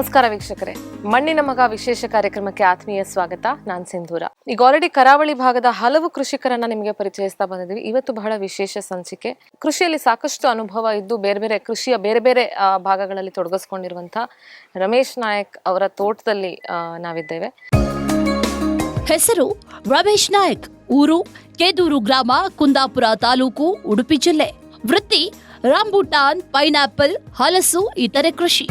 ನಮಸ್ಕಾರ ವೀಕ್ಷಕರೇ. ಮಣ್ಣಿನ ಮಗ ವಿಶೇಷ ಕಾರ್ಯಕ್ರಮಕ್ಕೆ ಆತ್ಮೀಯ ಸ್ವಾಗತ. ನಾನ್ ಸಿಂಧೂರ. ಈಗ ಆಲ್ರೆಡಿ ಕರಾವಳಿ ಭಾಗದ ಹಲವು ಕೃಷಿಕರನ್ನ ನಿಮಗೆ ಪರಿಚಯಿಸ್ತಾ ಬಂದಿದ್ದೀವಿ ಇವತ್ತು ಬಹಳ ವಿಶೇಷ ಸಂಚಿಕೆ. ಕೃಷಿಯಲ್ಲಿ ಸಾಕಷ್ಟು ಅನುಭವ ಇದ್ದು ಬೇರೆ ಬೇರೆ ಕೃಷಿಯ ಬೇರೆ ಬೇರೆ ಭಾಗಗಳಲ್ಲಿ ತೊಡಗಿಸ್ಕೊಂಡಿರುವಂತಹ ರಮೇಶ್ ನಾಯಕ್ ಅವರ ತೋಟದಲ್ಲಿ ನಾವಿದ್ದೇವೆ. ಹೆಸರು ರಮೇಶ್ ನಾಯಕ್. ಊರು ಕೇದೂರು ಗ್ರಾಮ, ಕುಂದಾಪುರ ತಾಲೂಕು, ಉಡುಪಿ ಜಿಲ್ಲೆ. ವೃತ್ತಿ ರಾಂಬುಟಾನ್, ಪೈನಾಪಲ್, ಹಲಸು, ಇತರೆ ಕೃಷಿ.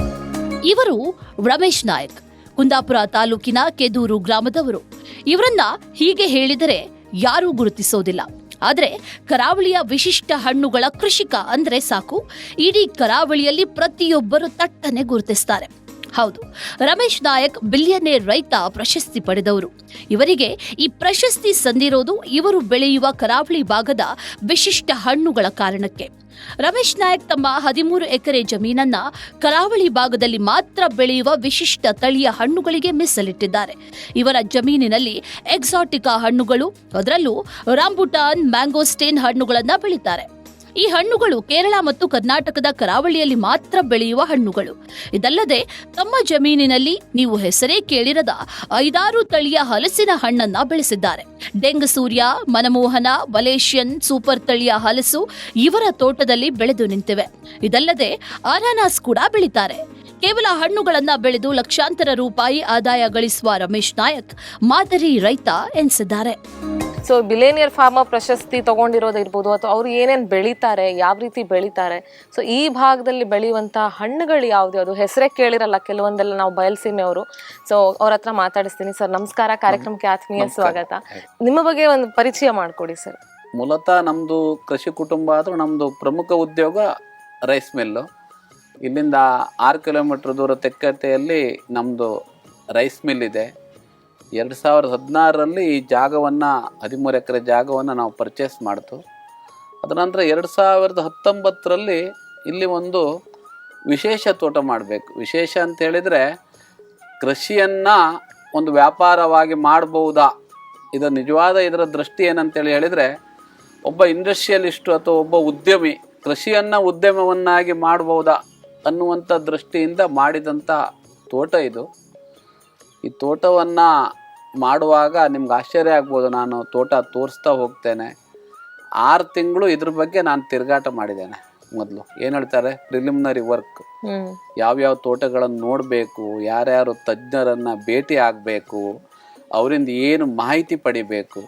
ಇವರು ರಮೇಶ್ ನಾಯಕ್, ಕುಂದಾಪುರ ತಾಲೂಕಿನ ಕೆದೂರು ಗ್ರಾಮದವರು. ಇವರನ್ನ ಹೀಗೆ ಹೇಳಿದರೆ ಯಾರೂ ಗುರುತಿಸೋದಿಲ್ಲ. ಆದರೆ ಕರಾವಳಿಯ ವಿಶಿಷ್ಟ ಹಣ್ಣುಗಳ ಕೃಷಿಕ ಅಂದ್ರೆ ಸಾಕು. ಇಡೀ ಕರಾವಳಿಯಲ್ಲಿ ಪ್ರತಿಯೊಬ್ಬರು ತಟ್ಟನೆ ಗುರುತಿಸ್ತಾರೆ. ಹೌದು, ರಮೇಶ್ ನಾಯಕ್ ಬಿಲಿಯನೇರ್ ರೈತ ಪ್ರಶಸ್ತಿ ಪಡೆದವರು. ಇವರಿಗೆ ಈ ಪ್ರಶಸ್ತಿ ಸಂದಿರೋದು ಇವರು ಬೆಳೆಯುವ ಕರಾವಳಿ ಭಾಗದ ವಿಶಿಷ್ಟ ಹಣ್ಣುಗಳ ಕಾರಣಕ್ಕೆ. ರಮೇಶ್ ನಾಯಕ್ ತಮ್ಮ ಹದಿಮೂರು ಎಕರೆ ಜಮೀನನ್ನ ಕರಾವಳಿ ಭಾಗದಲ್ಲಿ ಮಾತ್ರ ಬೆಳೆಯುವ ವಿಶಿಷ್ಟ ತಳಿಯ ಹಣ್ಣುಗಳಿಗೆ ಮೀಸಲಿಟ್ಟಿದ್ದಾರೆ. ಇವರ ಜಮೀನಿನಲ್ಲಿ ಎಕ್ಸಾಟಿಕಾ ಹಣ್ಣುಗಳು, ಅದರಲ್ಲೂ ರಾಂಬುಟಾನ್ ಮ್ಯಾಂಗೋಸ್ಟೇನ್ ಹಣ್ಣುಗಳನ್ನ ಬೆಳೀತಾರೆ. ಈ ಹಣ್ಣುಗಳು ಕೇರಳ ಮತ್ತು ಕರ್ನಾಟಕದ ಕರಾವಳಿಯಲ್ಲಿ ಮಾತ್ರ ಬೆಳೆಯುವ ಹಣ್ಣುಗಳು. ಇದಲ್ಲದೆ, ತಮ್ಮ ಜಮೀನಿನಲ್ಲಿ ನೀವು ಹೆಸರೇ ಕೇಳಿರದ ಐದಾರು ತಳಿಯ ಹಲಸಿನ ಹಣ್ಣನ್ನ ಬೆಳೆಸಿದ್ದಾರೆ. ಡೆಂಗ್ ಸೂರ್ಯ, ಮನಮೋಹನ ಮಲೇಷಿಯನ್ ಸೂಪರ್ ತಳಿಯ ಹಲಸು ಇವರ ತೋಟದಲ್ಲಿ ಬೆಳೆದು ನಿಂತಿವೆ. ಇದಲ್ಲದೆ ಅನಾನಸ್ ಕೂಡ ಬೆಳೀತಾರೆ. ಕೇವಲ ಹಣ್ಣುಗಳನ್ನ ಬೆಳೆದು ಲಕ್ಷಾಂತರ ರೂಪಾಯಿ ಆದಾಯ ಗಳಿಸುವ ರಮೇಶ್ ನಾಯಕ್ ಮಾದರಿ ರೈತ ಎನಿಸಿದ್ದಾರೆ. ಸೊ ಬಿಲೇನಿಯರ್ ಫಾರ್ಮರ್ ಪ್ರಶಸ್ತಿ ತಗೊಂಡಿರೋದು ಇರ್ಬೋದು ಅಥವಾ ಅವ್ರು ಏನೇನು ಬೆಳೀತಾರೆ ಯಾವ ರೀತಿ ಬೆಳೀತಾರೆ ಸೊ ಈ ಭಾಗದಲ್ಲಿ ಬೆಳೆಯುವಂತ ಹಣ್ಣುಗಳು ಯಾವ್ದು? ಯಾವ್ದು ಹೆಸರೇ ಕೇಳಿರಲ್ಲ ಕೆಲವೊಂದೆಲ್ಲ ನಾವು ಬಯಲ್ಸೀಮೆಯವರು ಸೊ ಅವ್ರ ಹತ್ರ ಮಾತಾಡಿಸ್ತೀನಿ. ಸರ್ ನಮಸ್ಕಾರ. ಕಾರ್ಯಕ್ರಮಕ್ಕೆ ಆತ್ಮೀಯ ಸ್ವಾಗತ. ನಿಮ್ಮ ಬಗ್ಗೆ ಒಂದು ಪರಿಚಯ ಮಾಡಿಕೊಡಿ ಸರ್ ಮೂಲತಃ ನಮ್ಮದು ಕೃಷಿ ಕುಟುಂಬ ಆದರೂ ನಮ್ಮದು ಪ್ರಮುಖ ಉದ್ಯೋಗ ರೈಸ್ ಮಿಲ್ಲು ಇಲ್ಲಿಂದ ಆರು ಕಿಲೋಮೀಟ್ರ್ ದೂರ ತೆಕ್ಕತೆಯಲ್ಲಿ ನಮ್ಮದು ರೈಸ್ ಮಿಲ್ ಇದೆ. ಎರಡು ಸಾವಿರದ ಹದಿನಾರರಲ್ಲಿ ಈ ಜಾಗವನ್ನು, ಹದಿಮೂರು ಎಕರೆ ಜಾಗವನ್ನು ನಾವು ಪರ್ಚೇಸ್ ಮಾಡ್ತು. ಅದರ ನಂತರ ಎರಡು ಸಾವಿರದ ಹತ್ತೊಂಬತ್ತರಲ್ಲಿ ಇಲ್ಲಿ ಒಂದು ವಿಶೇಷ ತೋಟ ಮಾಡಬೇಕು. ವಿಶೇಷ ಅಂತ ಹೇಳಿದರೆ ಕೃಷಿಯನ್ನು ಒಂದು ವ್ಯಾಪಾರವಾಗಿ ಮಾಡಬಹುದಾ ಇದು ನಿಜವಾದ ಇದರ ದೃಷ್ಟಿ ಏನಂತೇಳಿ ಹೇಳಿದರೆ ಒಬ್ಬ ಇಂಡಸ್ಟ್ರಿಯಲಿಸ್ಟು ಅಥವಾ ಒಬ್ಬ ಉದ್ಯಮಿ ಕೃಷಿಯನ್ನು ಉದ್ಯಮವನ್ನಾಗಿ ಮಾಡ್ಬೋದಾ? ಅನ್ನುವಂಥ ದೃಷ್ಟಿಯಿಂದ ಮಾಡಿದಂಥ ತೋಟ ಇದು. ಈ ತೋಟವನ್ನು ಮಾಡುವಾಗ ನಿಮ್ಗೆ ಆಶ್ಚರ್ಯ ಆಗ್ಬೋದು ನಾನು ತೋಟ ತೋರಿಸ್ತಾ ಹೋಗ್ತೇನೆ. ಆರು ತಿಂಗಳು ಇದ್ರ ಬಗ್ಗೆ ನಾನು ತಿರುಗಾಟ ಮಾಡಿದ್ದೇನೆ ಮೊದಲು. ಏನು ಹೇಳ್ತಾರೆ? ಪ್ರಿಲಿಮಿನರಿ ವರ್ಕ್ ಯಾವ್ಯಾವ ತೋಟಗಳನ್ನು ನೋಡಬೇಕು ಯಾರ್ಯಾರು ತಜ್ಞರನ್ನು ಭೇಟಿ ಆಗಬೇಕು ಅವರಿಂದ ಏನು ಮಾಹಿತಿ ಪಡಿಬೇಕು.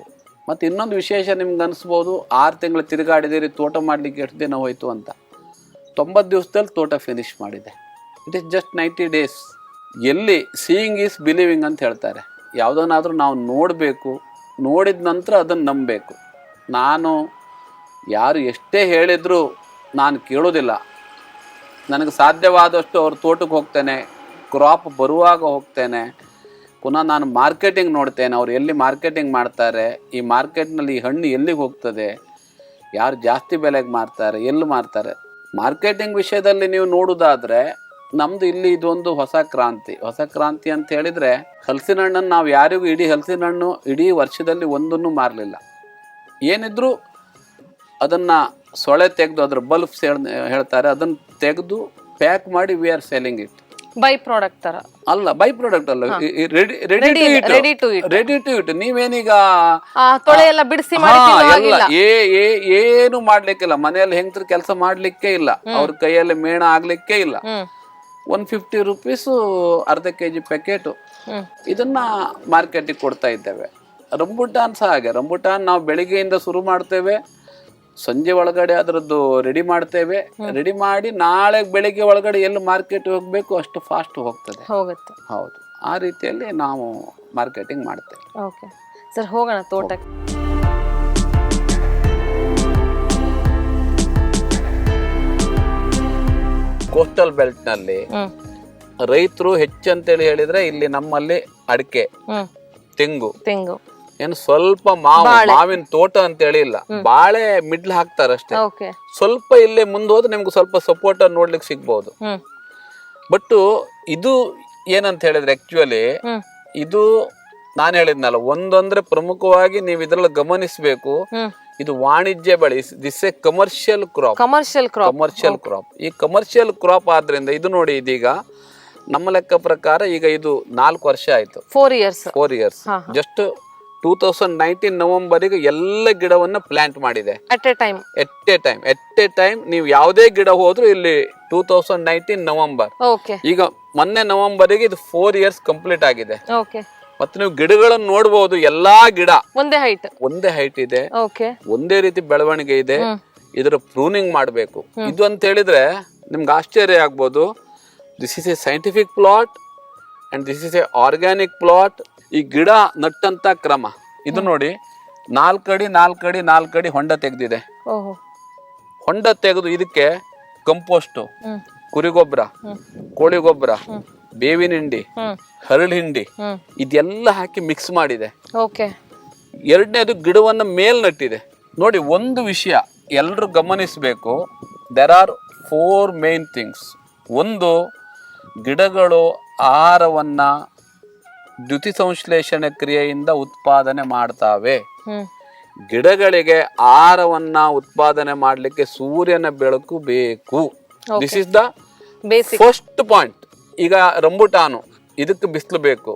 ಮತ್ತು ಇನ್ನೊಂದು ವಿಶೇಷ ನಿಮ್ಗೆ ಅನಿಸ್ಬೋದು ಆರು ತಿಂಗಳು ತಿರುಗಾಡಿದಿರಿ ತೋಟ ಮಾಡಲಿಕ್ಕೆ ಎಷ್ಟು ದಿನ ಹೋಯಿತು ಅಂತ. ತೊಂಬತ್ತು ದಿವಸದಲ್ಲಿ ತೋಟ ಫಿನಿಶ್ ಮಾಡಿದೆ. It is just ninety days ಎಲ್ಲಿ ಸೀಯಿಂಗ್ ಈಸ್ ಬಿಲೀವಿಂಗ್ ಅಂತ ಹೇಳ್ತಾರೆ. ಯಾವುದನ್ನಾದರೂ ನಾವು ನೋಡಬೇಕು, ನೋಡಿದ ನಂತರ ಅದನ್ನು ನಂಬಬೇಕು. ನಾನು ಯಾರು ಎಷ್ಟೇ ಹೇಳಿದರೂ ನಾನು ಕೇಳೋದಿಲ್ಲ. ನನಗೆ ಸಾಧ್ಯವಾದಷ್ಟು ಅವ್ರ ತೋಟಕ್ಕೆ ಹೋಗ್ತೇನೆ ಕ್ರಾಪ್ ಬರುವಾಗ ಹೋಗ್ತೇನೆ, ಪುನಃ ನಾನು ಮಾರ್ಕೆಟಿಂಗ್ ನೋಡ್ತೇನೆ, ಅವ್ರು ಎಲ್ಲಿ ಮಾರ್ಕೆಟಿಂಗ್ ಮಾಡ್ತಾರೆ, ಈ ಮಾರ್ಕೆಟ್ನಲ್ಲಿ ಈ ಹಣ್ಣು ಎಲ್ಲಿಗೆ ಹೋಗ್ತದೆ, ಯಾರು ಜಾಸ್ತಿ ಬೆಲೆಗೆ ಮಾರ್ತಾರೆ, ಎಲ್ಲಿ ಮಾರ್ತಾರೆ. ಮಾರ್ಕೆಟಿಂಗ್ ವಿಷಯದಲ್ಲಿ ನೀವು ನೋಡೋದಾದ್ರೆ ನಮ್ದು ಇಲ್ಲಿ ಇದೊಂದು ಹೊಸ ಕ್ರಾಂತಿ. ಹೊಸ ಕ್ರಾಂತಿ ಅಂತ ಹೇಳಿದ್ರೆ ಹಲಸಿನ ಹಣ್ಣನ್ನು ನಾವು ಯಾರಿಗೂ ಇಡೀ ಹಲಸಿನ ಹಣ್ಣು ಇಡೀ ವರ್ಷದಲ್ಲಿ ಒಂದನ್ನು ಮಾರಲಿಲ್ಲ. ಏನಿದ್ರು ಅದನ್ನು ಸೊಳೆ ತೆಗೆದು ಅದ್ರ ಬಲ್ಬ್ಸ್ ಹೇಳ್ತಾರೆ, ಅದನ್ನು ತೆಗೆದು ಪ್ಯಾಕ್ ಮಾಡಿ we are selling it by product ತರ. ಅಲ್ಲ ಬೈ ಪ್ರಾಡಕ್ಟ್ ಅಲ್ಲ. Ready ready to eat. Ready to eat ನೀವೇನೀಗ ತೊಳೆ ಎಲ್ಲ ಬಿಡಿಸಿ ಎಲ್ಲ. ಏ ಏ- ಏನು ಮಾಡ್ಲಿಕ್ಕಿಲ್ಲ. ಮನೆಯಲ್ಲಿ ಹೆಂಗತ್ರ ಕೆಲಸ ಮಾಡ್ಲಿಕ್ಕೆ ಇಲ್ಲ. ಅವ್ರ ಕೈಯಲ್ಲಿ ಮೇಣ ಆಗ್ಲಿಕ್ಕೆ ಇಲ್ಲ. ಒನ್ ಫಿಫ್ಟಿ ರುಪೀಸ್ ಅರ್ಧ ಕೆ ಜಿ ಪ್ಯಾಕೆಟ್ ಇದನ್ನ ಮಾರ್ಕೆಟಿಗೆ ಕೊಡ್ತಾ ಇದ್ದೇವೆ. ರಂಬುಟಾನ್ ಸಹ ಹಾಗೆ. ರಂಬುಟಾನ್ ನಾವು ಬೆಳಿಗ್ಗೆಯಿಂದ ಶುರು ಮಾಡ್ತೇವೆ. ಸಂಜೆ ಒಳಗಡೆ ಅದರದ್ದು ರೆಡಿ ಮಾಡ್ತೇವೆ. ರೆಡಿ ಮಾಡಿ ನಾಳೆ ಬೆಳಿಗ್ಗೆ ಒಳಗಡೆ ಎಲ್ಲಿ ಮಾರ್ಕೆಟ್ ಹೋಗಬೇಕು ಅಷ್ಟು ಫಾಸ್ಟ್ ಹೋಗ್ತದೆ. ಹೋಗುತ್ತೆ. ಹೌದು. ಆ ರೀತಿಯಲ್ಲಿ ನಾವು ಮಾರ್ಕೆಟಿಂಗ್ ಮಾಡ್ತೇವೆ. ಓಕೆ ಸರ್ ಹೋಗೋಣ ತೋಟಕ್ಕೆ. ಕೋಸ್ಟಲ್ ಬೆಲ್ಟ್ನಲ್ಲಿ ರೈತರು ಹೆಚ್ಚಂತೇಳಿ ಹೇಳಿದ್ರೆ ಇಲ್ಲಿ ನಮ್ಮಲ್ಲಿ ಅಡಿಕೆ ತೆಂಗು ತೆಂಗು. ಏನು ಸ್ವಲ್ಪ ಮಾವು ಮಾವಿನ ತೋಟ ಅಂತೇಳಿ ಇಲ್ಲ. ಬಾಳೆ ಮಿಡ್ಲ್ ಹಾಕ್ತಾರಷ್ಟೇ. ಓಕೆ. ಸ್ವಲ್ಪ ಇಲ್ಲೇ ಮುಂದೆ ಹೋದ್ರೆ ನಿಮ್ಗೆ ಸ್ವಲ್ಪ ಸಪೋರ್ಟ್ ನೋಡ್ಲಿಕ್ಕೆ ಸಿಗ್ಬಹುದು ಬಟ್ ಇದು ಏನಂತ ಹೇಳಿದ್ರೆ ಆಕ್ಚುಲಿ ಇದು ನಾನು ಹೇಳಿದ್ನಲ್ಲ ಒಂದೊಂದ್ರೆ ಪ್ರಮುಖವಾಗಿ ನೀವು ಇದ್ರಲ್ಲಿ ಗಮನಿಸಬೇಕು. ಇದು ವಾಣಿಜ್ಯ ಬೆಳೆ this a commercial crop commercial crop commercial crop ಈ ಕಮರ್ಷಿಯಲ್ ಕ್ರಾಪ್ ಆದ್ರಿಂದ ಇದು ನೋಡಿ ಇದೀಗ ನಮ್ಮ ಲೆಕ್ಕ ಪ್ರಕಾರ ಈಗ ಇದು ನಾಲ್ಕು ವರ್ಷ ಆಯ್ತು. Four years four years just two thousand nineteen ನವೆಂಬರಿಗೆ ಎಲ್ಲ ಗಿಡವನ್ನ ಪ್ಲಾಂಟ್ ಮಾಡಿದೆ. At a time at a time at a time ನೀವು ಯಾವುದೇ ಗಿಡ ಹೋದ್ರು ಇಲ್ಲಿ two thousand nineteen November. Okay ಈಗ ಮೊನ್ನೆ ನವೆಂಬರಿಗೆ ಇದು ಫೋರ್ ಇಯರ್ಸ್ ಕಂಪ್ಲೀಟ್ ಆಗಿದೆ. ಓಕೆ ಮತ್ತೆ ನೀವು ಗಿಡಗಳನ್ನು ನೋಡಬಹುದು ಎಲ್ಲಾ ಗಿಡ. ಒಂದೇ ಹೈಟ್ ಒಂದೇ ಹೈಟ್ ಇದೆ. ಓಕೆ ಒಂದೇ ರೀತಿ ಬೆಳವಣಿಗೆ ಇದೆ. ಇದರ ಪ್ರೂನಿಂಗ್ ಮಾಡಬೇಕು. ಇದು ಅಂತ ಹೇಳಿದ್ರೆ ನಿಮ್ಗೆ ಆಶ್ಚರ್ಯ ಆಗ್ಬೋದು. This is a scientific plot and this is a organic plot ಈ ಗಿಡ ನಟ್ಟಂತ ಕ್ರಮ. ಇದು ನೋಡಿ ನಾಲ್ಕಡಿ ನಾಲ್ಕಡಿ ನಾಲ್ಕಡಿ ಹೊಂಡ ತೆಗೆದಿದೆ. ಓಹೋ. ಹೊಂಡ ತೆಗೆದು ಇದಕ್ಕೆ ಕಂಪೋಸ್ಟ್ ಕುರಿ ಗೊಬ್ಬರ ಕೋಳಿ ಗೊಬ್ಬರ ಬೇವಿನ ಹಿಂಡಿ ಹರಳು ಹಿಂಡಿ ಇದೆಲ್ಲ ಹಾಕಿ ಮಿಕ್ಸ್ ಮಾಡಿದೆ. ಓಕೆ. ಎರಡನೇದು ಗಿಡವನ್ನು ಮೇಲ್ ನಟ್ಟಿದೆ. ನೋಡಿ ಒಂದು ವಿಷಯ ಎಲ್ಲರೂ ಗಮನಿಸಬೇಕು. There are four main things ಒಂದು ಗಿಡಗಳು ಆಹಾರವನ್ನು ದ್ಯುತಿ ಸಂಶ್ಲೇಷಣೆ ಕ್ರಿಯೆಯಿಂದ ಉತ್ಪಾದನೆ ಮಾಡ್ತಾವೆ. ಗಿಡಗಳಿಗೆ ಆಹಾರವನ್ನ ಉತ್ಪಾದನೆ ಮಾಡಲಿಕ್ಕೆ ಸೂರ್ಯನ ಬೆಳಕು ಬೇಕು. This is the first point ಈಗ ರಂಬುಟಾನು ಇದಕ್ಕೆ ಬಿಸಿಲು ಬೇಕು.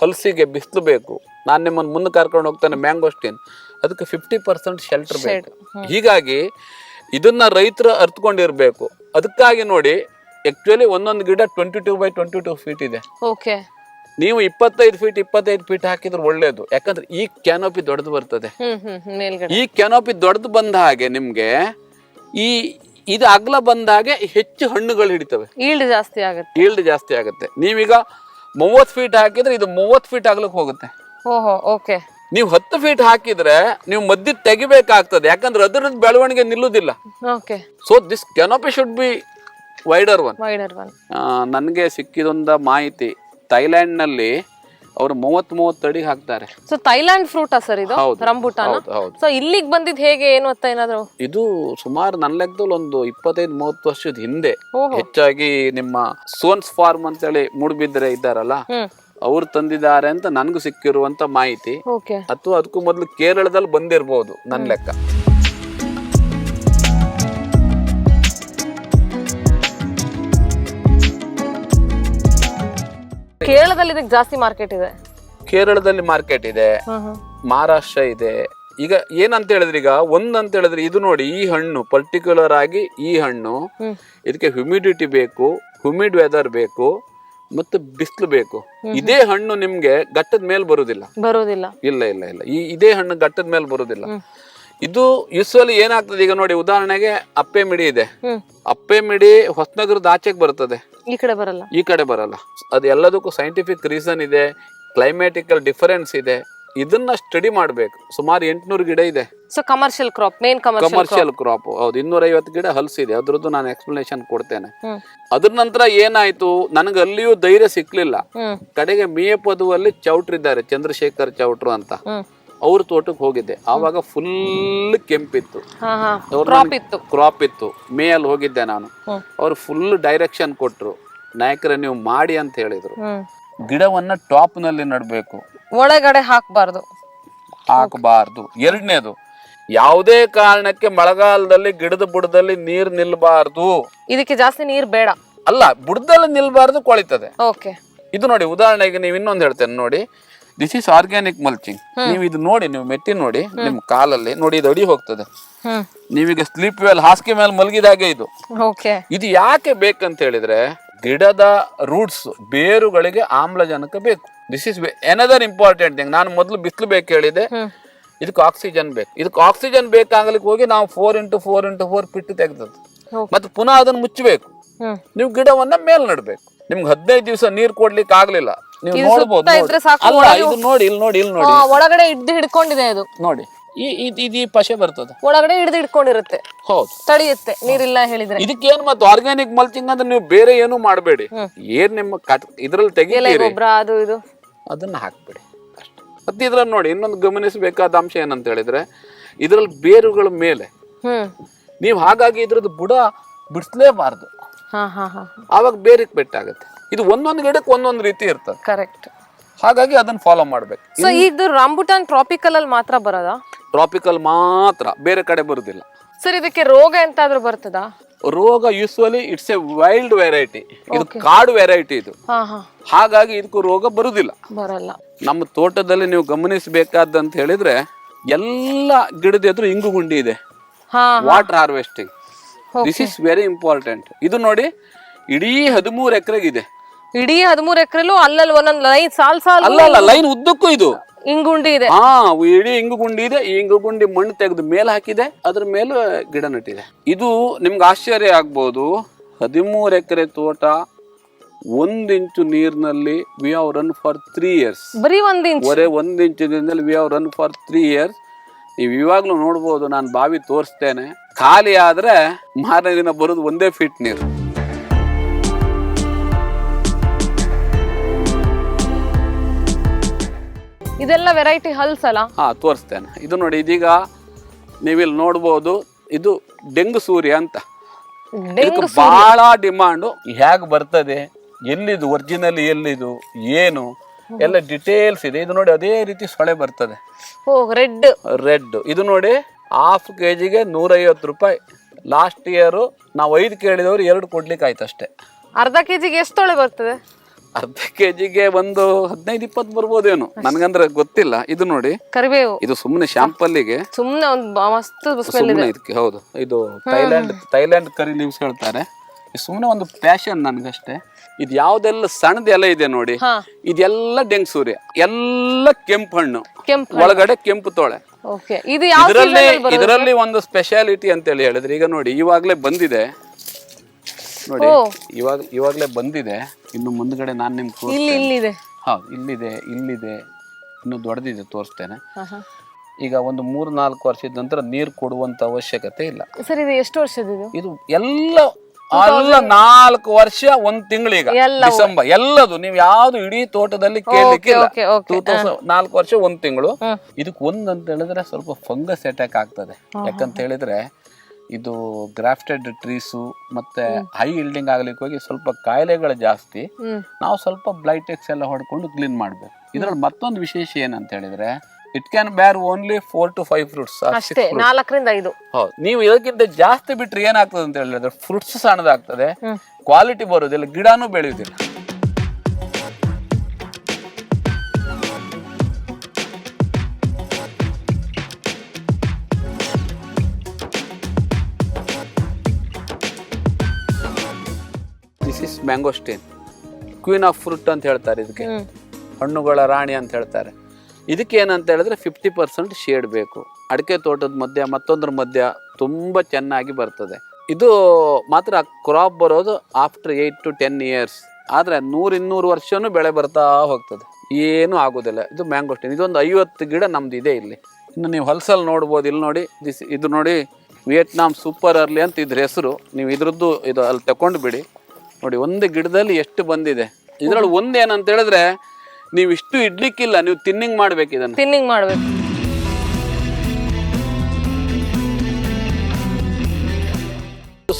ಹಲಸಿಗೆ ಬಿಸಿಲು ಬೇಕು. ನಾನು ನಿಮ್ಮನ್ನು ಮುಂದೆ ಕರ್ಕೊಂಡು ಹೋಗ್ತಾನೆ ಮ್ಯಾಂಗೋಸ್ಟಿನ್ ಅದಕ್ಕೆ ಫಿಫ್ಟಿ ಪರ್ಸೆಂಟ್ ಶೆಲ್ಟರ್ ಬೇಕು. ಹೀಗಾಗಿ ಇದನ್ನ ರೈತರು ಅರ್ತ್ಕೊಂಡಿರ್ಬೇಕು. ಅದಕ್ಕಾಗಿ ನೋಡಿ ಆಕ್ಚುಲಿ ಒಂದೊಂದು ಗಿಡ twenty two by twenty two feet ಇದೆ. ಓಕೆ ನೀವು ಇಪ್ಪತ್ತೈದು ಫೀಟ್ ಇಪ್ಪತ್ತೈದು ಫೀಟ್ ಹಾಕಿದ್ರೆ ಒಳ್ಳೇದು. ಯಾಕಂದ್ರೆ ಈ ಕ್ಯಾನೋಪಿ ದೊಡ್ಡದು ಬರ್ತದೆ. ಈ ಕ್ಯಾನೋಪಿ ದೊಡ್ಡದು ಬಂದ ಹಾಗೆ ನಿಮ್ಗೆ ಈ ಇದು ಅಗಲ ಬಂದ ಹಾಗೆ ಹೆಚ್ಚು ಹಣ್ಣುಗಳು ಹಿಡಿತವೆ. ಈಲ್ಡ್ ಜಾಸ್ತಿ ಆಗುತ್ತೆ. ಈಲ್ಡ್ ಜಾಸ್ತಿ ಆಗುತ್ತೆ. ನೀವೀಗ ಮೂವತ್ತು ಫೀಟ್ ಹಾಕಿದ್ರೆ ಇದು ಮೂವತ್ತು ಫೀಟ್ ಆಗ್ಲಿಕ್ಕೆ ಹೋಗುತ್ತೆ. ಓಹೋ ಓಕೆ. ನೀವು ಹತ್ತು ಫೀಟ್ ಹಾಕಿದ್ರೆ ನೀವು ಮದ್ಯ ತೆಗಿಬೇಕಾಗ್ತದೆ. ಯಾಕಂದ್ರೆ ಅದ್ರ ಬೆಳವಣಿಗೆ ನಿಲ್ಲುದಿಲ್ಲ. Okay. So this canopy should be wider one wider one ನನಗೆ ಸಿಕ್ಕಿದೊಂದ ಮಾಹಿತಿ. ಥೈಲ್ಯಾಂಡ್ನಲ್ಲಿ ಅವರು ಮೂವತ್ ಮೂವತ್ತು ಅಡಿ ಹಾಕ್ತಾರೆ ಸೊ ಥೈಲ್ಯಾಂಡ್ ಫ್ರೂಟಾ ಸರ್ ಇದು? ಹೌದು. ರಂಬುಟಾನ? ಹೌದು ಹೌದು. ಸೊ ಇಲ್ಲಿಗೆ ಬಂದಿದ್ ಹೇಗೆ ಏನು ಅಂತ ಏನಾದ್ರು? ಇದು ಸುಮಾರು ನನ್ನ ಲೆಕ್ಕದಲ್ಲಿ ಒಂದು ಇಪ್ಪತ್ತೈದು ಮೂವತ್ತು ವರ್ಷದ ಹಿಂದೆ. ಓಹೋ. ಹೆಚ್ಚಾಗಿ ನಿಮ್ಮ ಸೋನ್ಸ್ ಫಾರ್ಮ್ ಅಂತೇಳಿ ಮೂಡ್ಬಿದ್ರೆ ಇದ್ದಾರಲ್ಲ ಹ್ಮ್. ಅವ್ರು ತಂದಿದ್ದಾರೆ ಅಂತ ನನ್ಗೂ ಸಿಕ್ಕಿರುವಂತ ಮಾಹಿತಿ. ಓಕೆ ಅಥವಾ ಅದಕ್ಕೂ ಮೊದಲು ಕೇರಳದಲ್ಲಿ ಬಂದಿರ್ಬೋದು ನನ್ನ ಲೆಕ್ಕ. ಕೇರಳದಲ್ಲಿ ಇದಕ್ಕೆ ಜಾಸ್ತಿ ಮಾರ್ಕೆಟ್ ಇದೆ. ಕೇರಳದಲ್ಲಿ ಮಾರ್ಕೆಟ್ ಇದೆ ಮಹಾರಾಷ್ಟ್ರ ಇದೆ. ಈಗ ಏನಂತ ಹೇಳಿದ್ರೆ ಈಗ? ಒಂದಂತ ಹೇಳಿದ್ರೆ ಇದು ನೋಡಿ ಈ ಹಣ್ಣು ಪರ್ಟಿಕ್ಯುಲರ್ ಆಗಿ ಈ ಹಣ್ಣು. ಇದಕ್ಕೆ ಹ್ಯುಮಿಡಿಟಿ ಬೇಕು ಹ್ಯುಮಿಡ್ ವೆದರ್ ಬೇಕು ಮತ್ತು ಬಿಸಿಲು ಬೇಕು. ಇದೇ ಹಣ್ಣು ನಿಮ್ಗೆ ಘಟ್ಟದ ಮೇಲೆ ಬರುದಿಲ್ಲ. ಬರೋದಿಲ್ಲ. ಇಲ್ಲ ಇಲ್ಲ ಇಲ್ಲ. ಈ ಇದೇ ಹಣ್ಣು ಘಟ್ಟದ ಮೇಲೆ ಬರುದಿಲ್ಲ ಇದು ಯೂಸ್ವಲಿ ಏನಾಗ್ತದೆ? ಈಗ ನೋಡಿ ಉದಾಹರಣೆಗೆ ಅಪ್ಪೆ ಮಿಡಿ ಇದೆ. ಅಪ್ಪೆ ಮಿಡಿ ಹೊಸನಗರದ ಆಚೆಗೆ ಬರ್ತದೆ. ಈ ಕಡೆ ಬರಲ್ಲ. ಈ ಕಡೆ ಬರಲ್ಲ. ಅದು ಎಲ್ಲದಕ್ಕೂ ಸೈಂಟಿಫಿಕ್ ರೀಸನ್ ಇದೆ ಕ್ಲೈಮ್ಯಾಟಿಕಲ್ ಡಿಫರೆನ್ಸ್ ಇದೆ. ಇದನ್ನ ಸ್ಟಡಿ ಮಾಡಬೇಕು. ಸುಮಾರು ಎಂಟುನೂರು ಗಿಡ ಇದೆ. So commercial crop main commercial crop ಹೌದು ಇನ್ನೂರೈವತ್ತು ಗಿಡ ಹಲಸಿದೆ ಅದ್ರದ್ದು ನಾನು ಎಕ್ಸ್ಪ್ಲನೇಷನ್ ಕೊಡ್ತೇನೆ. ಅದ್ರ ನಂತರ ಏನಾಯ್ತು? ನನಗೆ ಅಲ್ಲಿಯೂ ಧೈರ್ಯ ಸಿಕ್ಲಿಲ್ಲ. ಕಡೆಗೆ ಮೀಯ ಮೇಪದುವಲ್ಲಿ ಚೌಟ್ರಿದ್ದಾರೆ ಚಂದ್ರಶೇಖರ್ ಚೌಟ್ರು ಅಂತ. ಅವ್ರ ತೋಟಕ್ಕೆ ಹೋಗಿದ್ದೆ. ಆವಾಗ ಫುಲ್ ಕೆಂಪಿತ್ತು. ಕ್ರಾಪ್ ಇತ್ತು. ಕ್ರಾಪ್ ಇತ್ತು. ಮೇಯಲ್ಲಿ ಹೋಗಿದ್ದೆ ನಾನು. ಅವ್ರು ಫುಲ್ ಡೈರೆಕ್ಷನ್ ಕೊಟ್ರು. ನಾಯಕರ ನೀವು ಮಾಡಿ ಅಂತ ಹೇಳಿದ್ರು. ಗಿಡವನ್ನ ಟಾಪ್ನಲ್ಲಿ ನಡಬೇಕು. ಒಳಗಡೆ ಹಾಕಬಾರ್ದು. ಹಾಕಬಾರ್ದು. ಎರಡನೇದು ಯಾವುದೇ ಕಾರಣಕ್ಕೆ ಮಳೆಗಾಲದಲ್ಲಿ ಗಿಡದ ಬುಡದಲ್ಲಿ ನೀರ್ ನಿಲ್ಬಾರ್ದು. ಇದಕ್ಕೆ ಜಾಸ್ತಿ ನೀರ್ ಬೇಡ. ಅಲ್ಲ ಬುಡದಲ್ಲಿ ನಿಲ್ಬಾರ್ದು ಕೊಳಿತದೆ. ಓಕೆ ಇದು ನೋಡಿ ಉದಾಹರಣೆಗೆ ನೀವು ಇನ್ನೊಂದು ಹೇಳ್ತೇನೆ ನೋಡಿ. ದಿಸ್ ಇಸ್ ಆರ್ಗ್ಯಾನಿಕ್ ಮಲ್ಚಿಂಗ್ ನೀವು ಇದು ನೋಡಿ ನೀವು ಮೆಟ್ಟಿ ನೋಡಿ ನಿಮ್ ಕಾಲಲ್ಲಿ ನೋಡಿ ಇದು ಅಡಿ ಹೋಗ್ತದೆ. ನೀವೀಗ ಸ್ಲೀಪ್ ವೆಲ್ ಹಾಸಿಗೆ ಮೇಲೆ ಮಲಗಿದಾಗೆ ಇದು. ಇದು ಯಾಕೆ ಬೇಕಂತ ಹೇಳಿದ್ರೆ ಗಿಡದ ರೂಟ್ಸ್ ಬೇರುಗಳಿಗೆ ಆಮ್ಲಜನಕ ಬೇಕು. This is another important thing ನಾನು ಮೊದಲು ಬಿಸಿಲು ಬೇಕು ಹೇಳಿದೆ. ಇದಕ್ಕೆ ಆಕ್ಸಿಜನ್ ಬೇಕು. ಇದಕ್ಕೆ ಆಕ್ಸಿಜನ್ ಬೇಕಾಗಲಿಕ್ಕೆ ಹೋಗಿ ನಾವು four into four into four pit ತೆಗ್ದದ್ದು. ಮತ್ತೆ ಪುನಃ ಅದನ್ನು ಮುಚ್ಚಬೇಕು. ನೀವು ಗಿಡವನ್ನ ಮೇಲ್ ನಡ್ಬೇಕು ನಿಮ್ಗೆ ಹದಿನೈದು ದಿವಸ ನೀರು ಕೊಡ್ಲಿಕ್ಕೆ ಆಗ್ಲಿಲ್ಲ. ನೀವು ನೋಡಿ. ಸಾಕು, ಅಲ್ಲ ಇದು ನೋಡಿ ಇಲ್ಲಿ ನೋಡಿ ಇಲ್ಲಿ ನೋಡಿ. ಒಳಗಡೆ ಹಿಡ್ದು ಹಿಡ್ಕೊಂಡಿದೆ ಅದು. ನೋಡಿ ಈ ಇದ್- ಈ ಪಶೆ ಬರ್ತದೆ. ಒಳಗಡೆ ಹಿಡ್ದು ಹಿಡ್ಕೊಂಡಿರುತ್ತೆ. ಹೌದು. ತಡೆಯುತ್ತೆ ನೀರಿಲ್ಲ ಹೇಳಿದ್ರೆ. ಇದಕ್ಕೇನು ಮತ್ತೆ ಆರ್ಗ್ಯಾನಿಕ್ ಮಲ್ಚಿಂಗ್ ಅಂದ್ರೆ ನೀವು ಬೇರೆ ಏನು ಮಾಡಬೇಡಿ. ಏನ್ ನಿಮ್ಮ ಕಟ್ ಇದ್ರಲ್ಲಿ ಗೊಬ್ಬರ ಅದು ಇದು. ಅದನ್ನ ಹಾಕ್ಬೇಡಿ ಅಷ್ಟೇ. ಮತ್ತೆ ಇದ್ರಲ್ಲಿ ನೋಡಿ ಇನ್ನೊಂದು ಗಮನಿಸಬೇಕಾದ ಅಂಶ ಏನಂತ ಹೇಳಿದ್ರೆ ಇದ್ರಲ್ಲಿ ಬೇರುಗಳ ಮೇಲೆ. ನೀವು ಹಾಗಾಗಿ ಇದ್ರದ್ದು ಬುಡ ಬಿಡಿಸ್ಲೇಬಾರ್ದು. ಹಾ ಹಾ ಹಾ. ಆವಾಗ ಬೇರೆಗೆ ಪೆಟ್ಟಾಗುತ್ತೆ ಇದು ಒಂದೊಂದು ಗಿಡಕ್ಕೆ ಒಂದೊಂದು ರೀತಿ ಇರ್ತದೆ. ಕರೆಕ್ಟ್ ಹಾಗಾಗಿ ಅದನ್ನ ಫಾಲೋ ಮಾಡ್ಬೇಕು. ಸೊ ಇದು ರಾಂಬುಟಾನ್ ಟ್ರಾಪಿಕಲ್ ಅಲ್ಲಿ ಮಾತ್ರ ಬರೋದಾ? ಟ್ರಾಪಿಕಲ್ ಮಾತ್ರ ಬೇರೆ ಕಡೆ ಬರುದಿಲ್ಲ. ಸರ್ ಇದಕ್ಕೆ ರೋಗ ಎಂತಾದ್ರೂ ಬರ್ತದ? ರೋಗ usually it's a wild variety ಇದು ಕಾಡು ವೆರೈಟಿ ಇದು. ಹಾ ಹಾ. ಹಾಗಾಗಿ ಇದಕ್ಕೂ ರೋಗ ಬರುದಿಲ್ಲ. ಬರಲ್ಲ. ನಮ್ಮ ತೋಟದಲ್ಲಿ ನೀವು ಗಮನಿಸಬೇಕಾದಂತ ಹೇಳಿದ್ರೆ ಎಲ್ಲ ಗಿಡದ ಎದುರು ಇಂಗು ಗುಂಡಿ ಇದೆ. ಹಾ water harvesting this is very important ಇದು ನೋಡಿ ಇಡೀ ಹದಿಮೂರು ಎಕರೆಗಿದೆ. ಇಡೀ ಹದಿಮೂರು ಎಕರೆಲು ಅಲ್ಲಲ್ಲಿ ಒಂದೊಂದು ಲೈನ್ ಸಾಲ್ ಸಾಲ್ ಅಲ್ಲ ಅಲ್ಲ ಲೈನ್ ಉದ್ದಕ್ಕೂ ಇದು. ಇಂಗುಂಡಿ ಇದೆ. ಹಾ ಇಡೀ ಇಂಗು ಗುಂಡಿ ಇದೆ. ಈ ಇಂಗು ಗುಂಡಿ ಮಣ್ಣು ತೆಗೆದು ಮೇಲೆ ಹಾಕಿದೆ. ಅದ್ರ ಮೇಲೆ ಗಿಡ ನೆಟ್ಟಿದೆ. ಇದು ನಿಮ್ಗೆ ಆಶ್ಚರ್ಯ ಆಗ್ಬೋದು. ಹದಿಮೂರು ಎಕರೆ ತೋಟ ಒಂದ್ ಇಂಚು ನೀರಿನಲ್ಲಿ we have run for three years ಬರೀ ಒಂದ್ ಇಂಚ್. ಒರೆ ಒಂದ್ ಇಂಚು ನೀರಿನಲ್ಲಿ we have run for three years ನೀವು ಇವಾಗ್ಲೂ ನೋಡ್ಬೋದು ನಾನು ಬಾವಿ ತೋರಿಸ್ತೇನೆ. ಖಾಲಿ ಆದ್ರೆ ಮಾರನೇ ದಿನ ಬರೋದು ಒಂದೇ ಫೀಟ್ ನೀರು. ಇದೆಲ್ಲ ವೆರೈಟಿ ಹಲ್ಸ್ ಅಲ್ಲ? ಹಾ ತೋರಿಸ್ತೇನೆ. ಇದು ನೋಡಿ ಇದೀಗ ನೀವಿಲ್ಲಿ ನೋಡ್ಬೋದು ಇದು ಡೆಂಗು ಸೂರ್ಯ ಅಂತ. ಇದಕ್ಕೆ ಬಹಳ ಡಿಮಾಂಡು ಹೇಗೆ ಬರ್ತದೆ ಎಲ್ಲಿದು ಒರಿಜಿನಲ್ ಎಲ್ಲಿದು ಏನು ಎಲ್ಲ ಡಿಟೇಲ್ಸ್ ಇದೆ. ಇದು ನೋಡಿ ಅದೇ ರೀತಿ ಸೊಳೆ ಬರ್ತದೆ. ಓ ರೆಡ್. ರೆಡ್ ಇದು ನೋಡಿ ಹಾಫ್ ಕೆ ಜಿಗೆ ನೂರೈವತ್ತು ರೂಪಾಯಿ. ಲಾಸ್ಟ್ ಇಯರು ನಾವು ಐದು ಕೇಳಿದವರು ಎರಡು ಕೊಡ್ಲಿಕ್ಕೆ ಆಯ್ತು ಅಷ್ಟೇ ಅರ್ಧ ಕೆ ಜಿಗೆ ಎಷ್ಟು ತೊಳೆ ಬರ್ತದೆ? ಅರ್ಧ ಕೆಜಿಗೆ ಒಂದು ಹದಿನೈದು ಇಪ್ಪತ್ತು ಬರ್ಬೋದೇನು. ನನ್ಗಂದ್ರೆ ಗೊತ್ತಿಲ್ಲ. ಇದು ನೋಡಿ ಕರಿಬೇವು. ಇದು ಸುಮ್ಮನೆ ಶಾಂಪಲ್ಲಿಗೆ. ಸುಮ್ನೆ ಒಂದು ಮಸ್ತ್ ಸ್ಮೆಲ್ ಇದೆ ಸುಮ್ಮನೆ ಇದಕ್ಕೆ ಹೌದು. ಇದು ಥೈಲ್ಯಾಂಡ್ ಥೈಲ್ಯಾಂಡ್ ಕರಿ ಲೀವ್ಸ್ ಹೇಳ್ತಾರೆ. ಸುಮ್ಮನೆ ಒಂದು ಪ್ಯಾಷನ್ ನನಗಷ್ಟೇ. ಇದು ಯಾವ್ದೆಲ್ಲ ಸಣ್ಣದ ಎಲೆ ಇದೆ ನೋಡಿ ಇದೆಲ್ಲ ಡೆಂಗ್ಸೂರಿ. ಎಲ್ಲ ಕೆಂಪು ಹಣ್ಣು ಕೆಂಪು ಒಳಗಡೆ ಕೆಂಪು ತೋಳೆ. ಇದರಲ್ಲಿ ಇದರಲ್ಲಿ ಒಂದು ಸ್ಪೆಷಾಲಿಟಿ ಅಂತ ಹೇಳಿ ಹೇಳಿದ್ರೆ ಈಗ ನೋಡಿ ಇವಾಗಲೇ ಬಂದಿದೆ. ನೋಡಿ. ಇವಾಗ ಇವಾಗ್ಲೇ ಬಂದಿದೆ. ಇನ್ನು ಮುಂದ್ಗಡೆ ನಾನು ನಿಮ್ಗೆ ಇಲ್ಲಿ ಇಲ್ಲಿದೆ. ಹೌದು ಇಲ್ಲಿದೆ ಇಲ್ಲಿದೆ. ಇನ್ನು ದೊಡ್ಡದಿದೆ ತೋರಿಸ್ತೇನೆ. ಈಗ ಒಂದು ಮೂರು ನಾಲ್ಕು ವರ್ಷದ ನಂತರ ನೀರು ಕೊಡುವಂತ ಅವಶ್ಯಕತೆ ಇಲ್ಲ. ಸರ್ ಇದು ಎಷ್ಟು ವರ್ಷದ ಇದು? ಇದು ಎಲ್ಲ ಅಲ್ಲ ನಾಲ್ಕು ವರ್ಷ ಒಂದ್ ತಿಂಗಳೀಗ ಈಗ. ಡಿಸೆಂಬರ್ ಎಲ್ಲದು. ನೀವು ಯಾವ್ದು ಇಡೀ ತೋಟದಲ್ಲಿ ಕೇಳಲಿಕ್ಕಿಲ್ಲ. ಟೂ ತೌಸಂಡ್ ನಾಲ್ಕು ವರ್ಷ ಒಂದ್ ತಿಂಗಳು. ಇದಕ್ ಇದಕ್ಕೆ ಒಂದ್ ಅಂತ ಹೇಳಿದ್ರೆ ಸ್ವಲ್ಪ ಫಂಗಸ್ ಅಟ್ಯಾಕ್ ಆಗ್ತದೆ. ಯಾಕಂತ ಹೇಳಿದ್ರೆ ಇದು ಗ್ರಾಫ್ಟೆಡ್ ಟ್ರೀಸು ಮತ್ತೆ ಹೈ ಇಲ್ಡಿಂಗ್ ಆಗ್ಲಿಕ್ಕೆ ಹೋಗಿ ಸ್ವಲ್ಪ ಕಾಯಿಲೆಗಳು ಜಾಸ್ತಿ. ನಾವು ಸ್ವಲ್ಪ ಬ್ಲೈಟೆಕ್ಸ್ ಎಲ್ಲ ಹೊಡ್ಕೊಂಡು ಕ್ಲೀನ್ ಮಾಡ್ಬೇಕು. ಇದ್ರಲ್ಲಿ ಮತ್ತೊಂದು ವಿಶೇಷ ಏನಂತ ಹೇಳಿದ್ರೆ it can bear only four to five fruits ನಾಲ್ಕರಿಂದ ಐದು. ಹೌದು. ನೀವು ಇದಕ್ಕಿಂತ ಜಾಸ್ತಿ ಬಿಟ್ರೆ ಏನಾಗ್ತದೆ ಅಂತ ಹೇಳಿದ್ರೆ ಫ್ರೂಟ್ಸ್ ಸಣ್ಣದಾಗ್ತದೆ. ಕ್ವಾಲಿಟಿ ಬರೋದಿಲ್ಲ ಗಿಡನೂ ಬೆಳೆಯುವುದಿಲ್ಲ this is mangosteen queen of fruit ಅಂತ ಹೇಳ್ತಾರೆ ಇದಕ್ಕೆ. ಹಣ್ಣುಗಳ ರಾಣಿ ಅಂತ ಹೇಳ್ತಾರೆ. ಇದಕ್ಕೆ ಏನಂತ ಹೇಳಿದ್ರೆ ಫಿಫ್ಟಿ ಪರ್ಸೆಂಟ್ ಶೇಡ್ ಬೇಕು. ಅಡಿಕೆ ತೋಟದ ಮಧ್ಯ ಮತ್ತೊಂದ್ರ ಮಧ್ಯ ತುಂಬ ಚೆನ್ನಾಗಿ ಬರ್ತದೆ. ಇದು ಮಾತ್ರ ಕ್ರಾಪ್ ಬರೋದು after eight to ten years ಆದರೆ ನೂರು ಇನ್ನೂರು ವರ್ಷವೂ ಬೆಳೆ ಬರ್ತಾ ಹೋಗ್ತದೆ. ಏನೂ ಆಗೋದಿಲ್ಲ. ಇದು ಮ್ಯಾಂಗೋಸ್ಟೀನ್ ಇದೊಂದು ಐವತ್ತು ಗಿಡ ನಮ್ದು ಇದೆ ಇಲ್ಲಿ. ಇನ್ನು ನೀವು ಹೊಲಸಲ್ಲಿ ನೋಡ್ಬೋದು. ಇಲ್ಲಿ ನೋಡಿ ದಿಸ್ ಇದು ನೋಡಿ ವಿಯೆಟ್ನಾಮ್ ಸೂಪರ್ ಅರ್ಲಿ ಅಂತ ಇದ್ರ ಹೆಸರು. ನೀವು ಇದ್ರದ್ದು ಇದು ಅಲ್ಲಿ ತಗೊಂಡು ಬಿಡಿ ನೋಡಿ ಒಂದು ಗಿಡದಲ್ಲಿ ಎಷ್ಟು ಬಂದಿದೆ? ಇದ್ರಲ್ಲಿ ಒಂದೇನಂತ ಏನಂತ ಹೇಳಿದ್ರೆ ನೀವು ಇಷ್ಟು ಇಡ್ಲಿಕ್ಕಿಲ್ಲ ನೀವು ತಿನ್ನಿಂಗ್ ಮಾಡ್ಬೇಕು ಇದನ್ನು. ತಿನ್ನಿಂಗ್ ಮಾಡ್ಬೇಕು.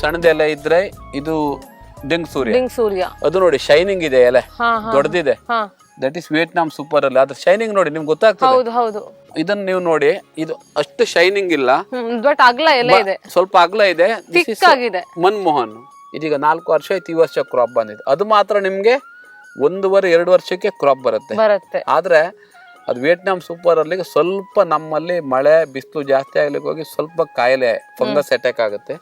ಸಣ್ಣದ ಎಲೆ ಇದ್ರೆ ಇದು ಡಿಂಗ್ ಸೂರ್ಯ. ಡಿಂಗ್ ಸೂರ್ಯ. ಅದು ನೋಡಿ ಶೈನಿಂಗ್ ಇದೆ ಎಲೆ. ದೊಡ್ಡದಿದೆ. ದಟ್ ಇಸ್ ವಿಯೆಟ್ನಾಂ ಸೂಪರ್ ಅಲ್ಲ. ಅದ್ರ ಶೈನಿಂಗ್ ನೋಡಿ ನಿಮ್ಗೆ ಗೊತ್ತಾಗ್ತದೆ. ಹೌದು ಹೌದು. ಇದನ್ನ ನೀವು ನೋಡಿ ಇದು ಅಷ್ಟು ಶೈನಿಂಗ್ ಇಲ್ಲ. ಬಟ್ ಅಗ್ಲ ಎಲ್ಲ ಇದೆ. ಸ್ವಲ್ಪ ಅಗಲ ಇದೆ. ಮನ್ಮೋಹನ್. ಇದೀಗ ನಾಲ್ಕು ವರ್ಷ ಆಯ್ತು ಈ ವರ್ಷ ಕ್ರಾಪ್ ಬಂದಿದೆ. ಅದು ಮಾತ್ರ ನಿಮ್ಗೆ ಒಂದೂವರೆ ಎರಡು ವರ್ಷಕ್ಕೆ ಕ್ರಾಪ್ ಬರುತ್ತೆ. ಬರುತ್ತೆ. ಆದ್ರೆ ಅದು ವಿಯೆಟ್ನಾಂ ಸೂಪರ್ ಅಲ್ಲಿ ಸ್ವಲ್ಪ ನಮ್ಮಲ್ಲಿ ಮಳೆ ಬಿಸಿಲು ಜಾಸ್ತಿ ಆಗ್ಲಿಕ್ಕೆ ಹೋಗಿ ಸ್ವಲ್ಪ ಕಾಯಿಲೆ ಫಂಗಸ್ ಅಟ್ಯಾಕ್ ಆಗುತ್ತೆ.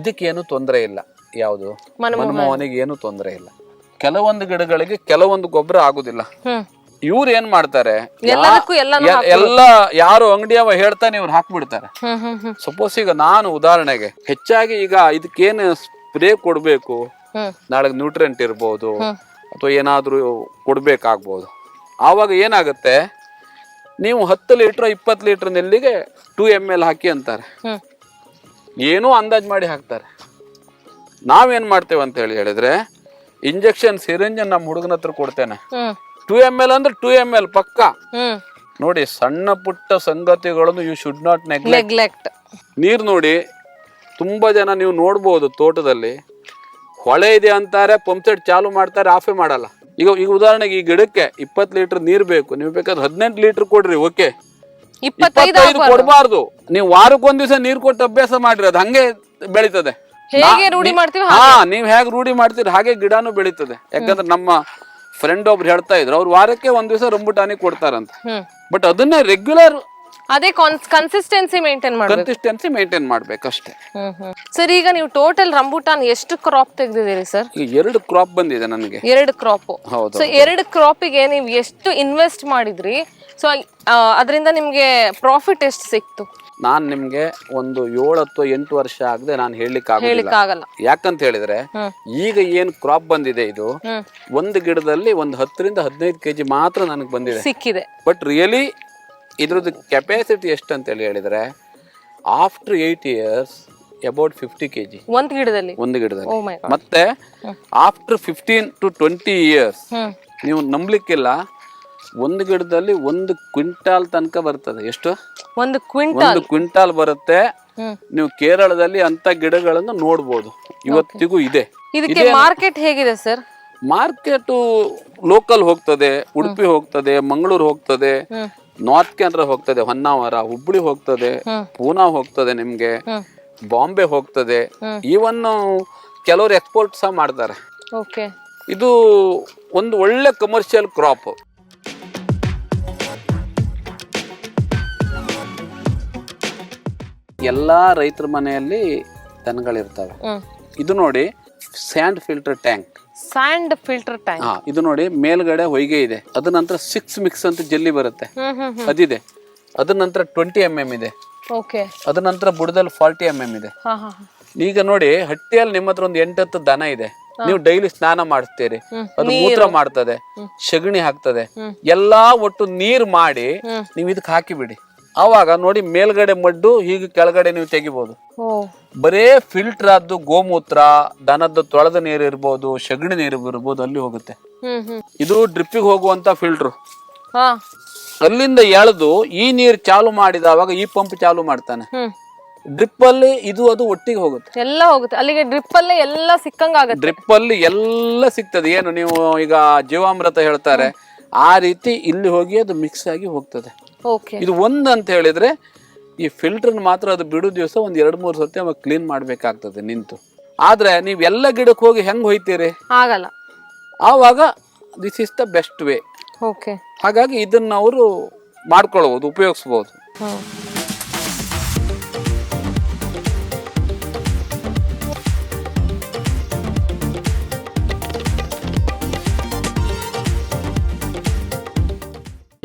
ಇದಕ್ಕೇನು ತೊಂದರೆ ಇಲ್ಲ. ಯಾವುದು? ಮನಮೋಹನ್. ಮನಮೋಹನಿಗೆ ಏನು ತೊಂದರೆ ಇಲ್ಲ. ಕೆಲವೊಂದು ಗಿಡಗಳಿಗೆ ಕೆಲವೊಂದು ಗೊಬ್ಬರ ಆಗುದಿಲ್ಲ. ಇವ್ರು ಏನ್ ಮಾಡ್ತಾರೆ? ಎಲ್ಲ ಯಾರು ಅಂಗಡಿಯವ ಹೇಳ್ತಾನೆ ಇವ್ರು ಹಾಕ್ಬಿಡ್ತಾರೆ. ಸಪೋಸ್ ಈಗ ನಾನು ಉದಾಹರಣೆಗೆ ಹೆಚ್ಚಾಗಿ ಈಗ ಇದಕ್ಕೇನು ಸ್ಪ್ರೇ ಕೊಡಬೇಕು. ನಾಳೆ ನ್ಯೂಟ್ರೆಂಟ್ ಇರ್ಬೋದು. ಅಥವಾ ಏನಾದರೂ ಕೊಡಬೇಕಾಗ್ಬೋದು. ಆವಾಗ ಏನಾಗುತ್ತೆ? ನೀವು ಹತ್ತು ಲೀಟ್ರ್ ಇಪ್ಪತ್ತು ಲೀಟ್ರ್ ನೆಲ್ಲಿಗೆ ಟೂ ಎಂ ಎಲ್ ಹಾಕಿ ಅಂತಾರೆ. ಏನೂ ಅಂದಾಜು ಮಾಡಿ ಹಾಕ್ತಾರೆ. ನಾವೇನು ಮಾಡ್ತೇವೆ ಅಂತ ಹೇಳಿ ಹೇಳಿದ್ರೆ ಇಂಜೆಕ್ಷನ್ ಸಿರಿಂಜ್ ನಮ್ಮ ಹುಡುಗನ ಹತ್ರ ಕೊಡ್ತೇನೆ. ಟೂ ಎಂ ಎಲ್ ಅಂದ್ರೆ ಟೂ ಎಂ ಎಲ್ ಪಕ್ಕ. ನೋಡಿ ಸಣ್ಣ ಪುಟ್ಟ ಸಂಗತಿಗಳನ್ನು ಯು ಶುಡ್ ನಾಟ್ ನೆಗ್ಲೆಕ್ಟ್ ನೀರು ನೋಡಿ ತುಂಬ ಜನ ನೀವು ನೋಡ್ಬೋದು ತೋಟದಲ್ಲಿ. ಹೊಳೆ ಇದೆ ಅಂತಾರೆ ಪಂಪ್ ಸೆಟ್ ಚಾಲು ಮಾಡ್ತಾರೆ ಆಫೇ ಮಾಡಲ್ಲ. ಈಗ ಈಗ ಉದಾಹರಣೆಗೆ ಈ ಗಿಡಕ್ಕೆ ಇಪ್ಪತ್ತು ಲೀಟರ್ ನೀರು ಬೇಕು. ನೀವು ಬೇಕಾದ್ರೆ ಹದಿನೆಂಟು ಲೀಟರ್ ಕೊಡ್ರಿ ಓಕೆ. ಇಪ್ಪತ್ತೈದು ಕೊಡಬಾರ್ದು. ನೀವು ವಾರಕ್ಕೊಂದ್ ದಿವಸ ನೀರು ಕೊಟ್ಟು ಅಭ್ಯಾಸ ಮಾಡ್ರಿ ಅದು ಹಂಗೆ ಬೆಳೀತದೆ. ಹೇಗೆ ರೂಢಿ ಮಾಡ್ತೀವಿ ಹಾ ನೀವ್ ಹೇಗೆ ರೂಢಿ ಮಾಡ್ತೀರಿ ಹಾಗೆ ಗಿಡನೂ ಬೆಳೀತದೆ. ಯಾಕಂದ್ರೆ ನಮ್ಮ ಫ್ರೆಂಡ್ ಒಬ್ರು ಹೇಳ್ತಾ ಇದ್ರು ಅವ್ರು ವಾರಕ್ಕೆ ಒಂದ್ ದಿವಸ ರಂಬುಟಾನಿ ಕೊಡ್ತಾರಂತ. ಬಟ್ ಅದನ್ನೇ ರೆಗ್ಯುಲರ್ ಅದೇ ಕನ್ಸಿಸ್ಟೆನ್ಸಿ ಮೇಂಟೈನ್ ಮಾಡ್ಬೇಕು. ಕನ್ಸಿಸ್ಟೆನ್ಸಿ ಮೇಂಟೈನ್ ಮಾಡ್ಬೇಕಷ್ಟೇ. ಸರ್ ಈಗ ನೀವು ಟೋಟಲ್ ರಂಬುಟಾನ್ ಎಷ್ಟು ಕ್ರಾಪ್ ತೆಗೆದಿದ್ದೀರಿ ಸರ್? ಎರಡು ಕ್ರಾಪ್ ಬಂದಿದೆ ನನಗೆ. ಎರಡು ಕ್ರಾಪ್ ಹೌದು ಸೊ ಎರಡು ಕ್ರಾಪಿಗೆ ನೀವು ಎಷ್ಟು ಇನ್ವೆಸ್ಟ್ ಮಾಡಿದ್ರಿ? ಸೊ ಅದರಿಂದ ನಿಮಗೆ ಪ್ರಾಫಿಟ್ ಎಷ್ಟು ಸಿಕ್ತು? ನಾನ್ ನಿಮ್ಗೆ ಒಂದು ಏಳು ಅಥವಾ ಎಂಟು ವರ್ಷ ಆಗದೆ ನಾನು ಹೇಳಲಿಕ್ಕೆ ಆಗೋದಿಲ್ಲ. ಆಗಲ್ಲ ಯಾಕಂತ ಹೇಳಿದ್ರೆ ಈಗ ಏನ್ ಕ್ರಾಪ್ ಬಂದಿದೆ ಇದು ಒಂದು ಗಿಡದಲ್ಲಿ ಒಂದು ಹತ್ತರಿಂದ ಹದಿನೈದು ಕೆಜಿ ಮಾತ್ರ ನನಗೆ ಬಂದಿದೆ. ಸಿಕ್ಕಿದೆ. ಬಟ್ ರಿಯಲಿ ಇದ್ರದ್ದು ಕೆಪಾಸಿಟಿ ಎಷ್ಟು ಅಂತೇಳಿ ಹೇಳಿದ್ರೆ after eight years about fifty K G ಒಂದ್ ಗಿಡದಲ್ಲಿ? ಒಂದು ಗಿಡದಲ್ಲಿ. ಮೈ ಮತ್ತೆ after fifteen to twenty years hmm. ನೀವು ನಂಬಲಿಕ್ಕಿಲ್ಲ ಒಂದು ಗಿಡದಲ್ಲಿ ಒಂದು ಕ್ವಿಂಟಾಲ್ ತನಕ ಬರ್ತದೆ. ಎಷ್ಟು? ಒಂದು ಕ್ವಿಂಟಲ್. ಒಂದು ಕ್ವಿಂಟಾಲ್ ಬರುತ್ತೆ. ಹ್ಮ್. ನೀವು ಕೇರಳದಲ್ಲಿ ಅಂತ ಗಿಡಗಳನ್ನು ನೋಡ್ಬೋದು. ಇವತ್ತಿಗೂ ಇದೆ. ಇದಕ್ಕೆ ಮಾರ್ಕೆಟ್ ಹೇಗಿದೆ ಸರ್ ಮಾರ್ಕೆಟ್ ಲೋಕಲ್ ಹೋಗ್ತದೆ ಉಡುಪಿ ಹೋಗ್ತದೆ ಮಂಗಳೂರು ಹೋಗ್ತದೆ. ಹ್ಮ್. ನಾರ್ತ್ ಕೇಂದ್ರ ಹೋಗ್ತದೆ ಹೊನ್ನಾವರ ಹುಬ್ಳಿ ಹೋಗ್ತದೆ ಪೂನಾ ಹೋಗ್ತದೆ ನಿಮ್ಗೆ ಬಾಂಬೆ ಹೋಗ್ತದೆ. ಈವನ್ ಕೆಲವರು ಎಕ್ಸ್ಪೋರ್ಟ್ ಸಹ ಮಾಡ್ತಾರೆ. ಇದು ಒಂದು ಒಳ್ಳೆ ಕಮರ್ಷಿಯಲ್ ಕ್ರಾಪ್ ಎಲ್ಲಾ ರೈತರ ಮನೆಯಲ್ಲಿ ದನಗಳಿರ್ತವೆ. ಇದು ನೋಡಿ sand filter tank sand filter tank. ಹಾ ಇದು ನೋಡಿ ಮೇಲ್ಗಡೆ ಹೊಯ್ಗೆ ಇದೆ. ಅದ ನಂತರ ಸಿಕ್ಸ್ ಮಿಕ್ಸ್ ಅಂತ ಜಲ್ಲಿ ಬರುತ್ತೆ. ಅದಿದೆ. ಅದ ನಂತರ ಟ್ವೆಂಟಿ ಎಂ ಎಂ ಇದೆ. ಓಕೆ ಅದ ನಂತರ ಬುಡದಲ್ಲಿ ಫಾರ್ಟಿ ಎಂ ಎಂ ಇದೆ. ಈಗ ನೋಡಿ ಹಟ್ಟಿಯಲ್ಲಿ ನಿಮ್ಮ ಹತ್ರ ಒಂದು ಎಂಟತ್ತು ದನ ಇದೆ. ನೀವು ಡೈಲಿ ಸ್ನಾನ ಮಾಡಿಸ್ತೀರಿ. ಹ್ಮ್. ಅದು ಮೂತ್ರ ಮಾಡ್ತದೆ ಸಗಣಿ ಹಾಕ್ತದೆ. ಎಲ್ಲಾ ಒಟ್ಟು ನೀರ್ ಮಾಡಿ. ನೀವು ಇದಕ್ಕೆ ಹಾಕಿಬಿಡಿ. ಆವಾಗ ನೋಡಿ ಮೇಲ್ಗಡೆ ಮಡ್ಡು ಹೀಗೆ ಕೆಳಗಡೆ ನೀವು ತೆಗಿಬಹುದು ಬರೇ ಫಿಲ್ಟರ್ ಆದ್ದು ಗೋಮೂತ್ರ ದನದ ತೊಳೆದ ನೀರು ಇರ್ಬೋದು ಸಗಣಿ ನೀರು ಇರ್ಬೋದು ಅಲ್ಲಿ ಹೋಗುತ್ತೆ. ಇದು ಡ್ರಿಪ್ಪಿಗೆ ಹೋಗುವಂತ ಫಿಲ್ಟರ್ ಅಲ್ಲಿಂದ ಎಳೆದು ಈ ನೀರು ಚಾಲು ಮಾಡಿದವಾಗ ಈ ಪಂಪ್ ಚಾಲು ಮಾಡ್ತಾನೆ. ಡ್ರಿಪ್ ಅಲ್ಲಿ ಇದು ಅದು ಒಟ್ಟಿಗೆ ಹೋಗುತ್ತೆ. ಎಲ್ಲ ಹೋಗುತ್ತೆ. ಅಲ್ಲಿಗೆ ಡ್ರಿಪ್ ಅಲ್ಲೇ ಎಲ್ಲ ಸಿಕ್ಕಂಗ ಆಗತ್ತೆ. ಡ್ರಿಪ್ ಅಲ್ಲಿ ಎಲ್ಲ ಸಿಗ್ತದೆ. ಏನು ನೀವು ಈಗ ಜೀವಾಮೃತ ಹೇಳ್ತಾರೆ ಆ ರೀತಿ ಇಲ್ಲಿ ಹೋಗಿ ಅದು ಮಿಕ್ಸ್ ಆಗಿ ಹೋಗ್ತದೆ. ಇದು ಒಂದು ಅಂತ ಹೇಳಿದ್ರೆ ಈ ಫಿಲ್ಟರ್ ಮಾತ್ರ ಅದು ಬಿಡು ದಿವಸ ಒಂದ್ ಎರಡು ಮೂರು ಸತಿ ಅವಾಗ ಕ್ಲೀನ್ ಮಾಡ್ಬೇಕಾಗ್ತದೆ ನಿಂತು. ಆದ್ರೆ ನೀವು ಎಲ್ಲ ಗಿಡಕ್ಕೆ ಹೋಗಿ ಹೆಂಗ್ ಹೋಯ್ತೀರಿ? ಆಗಲ್ಲ. ಆವಾಗ this is the best way okay ಹಾಗಾಗಿ ಇದನ್ನ ಅವರು ಮಾಡ್ಕೊಳ್ಬೋದು ಉಪಯೋಗಿಸ್ಬೋದು.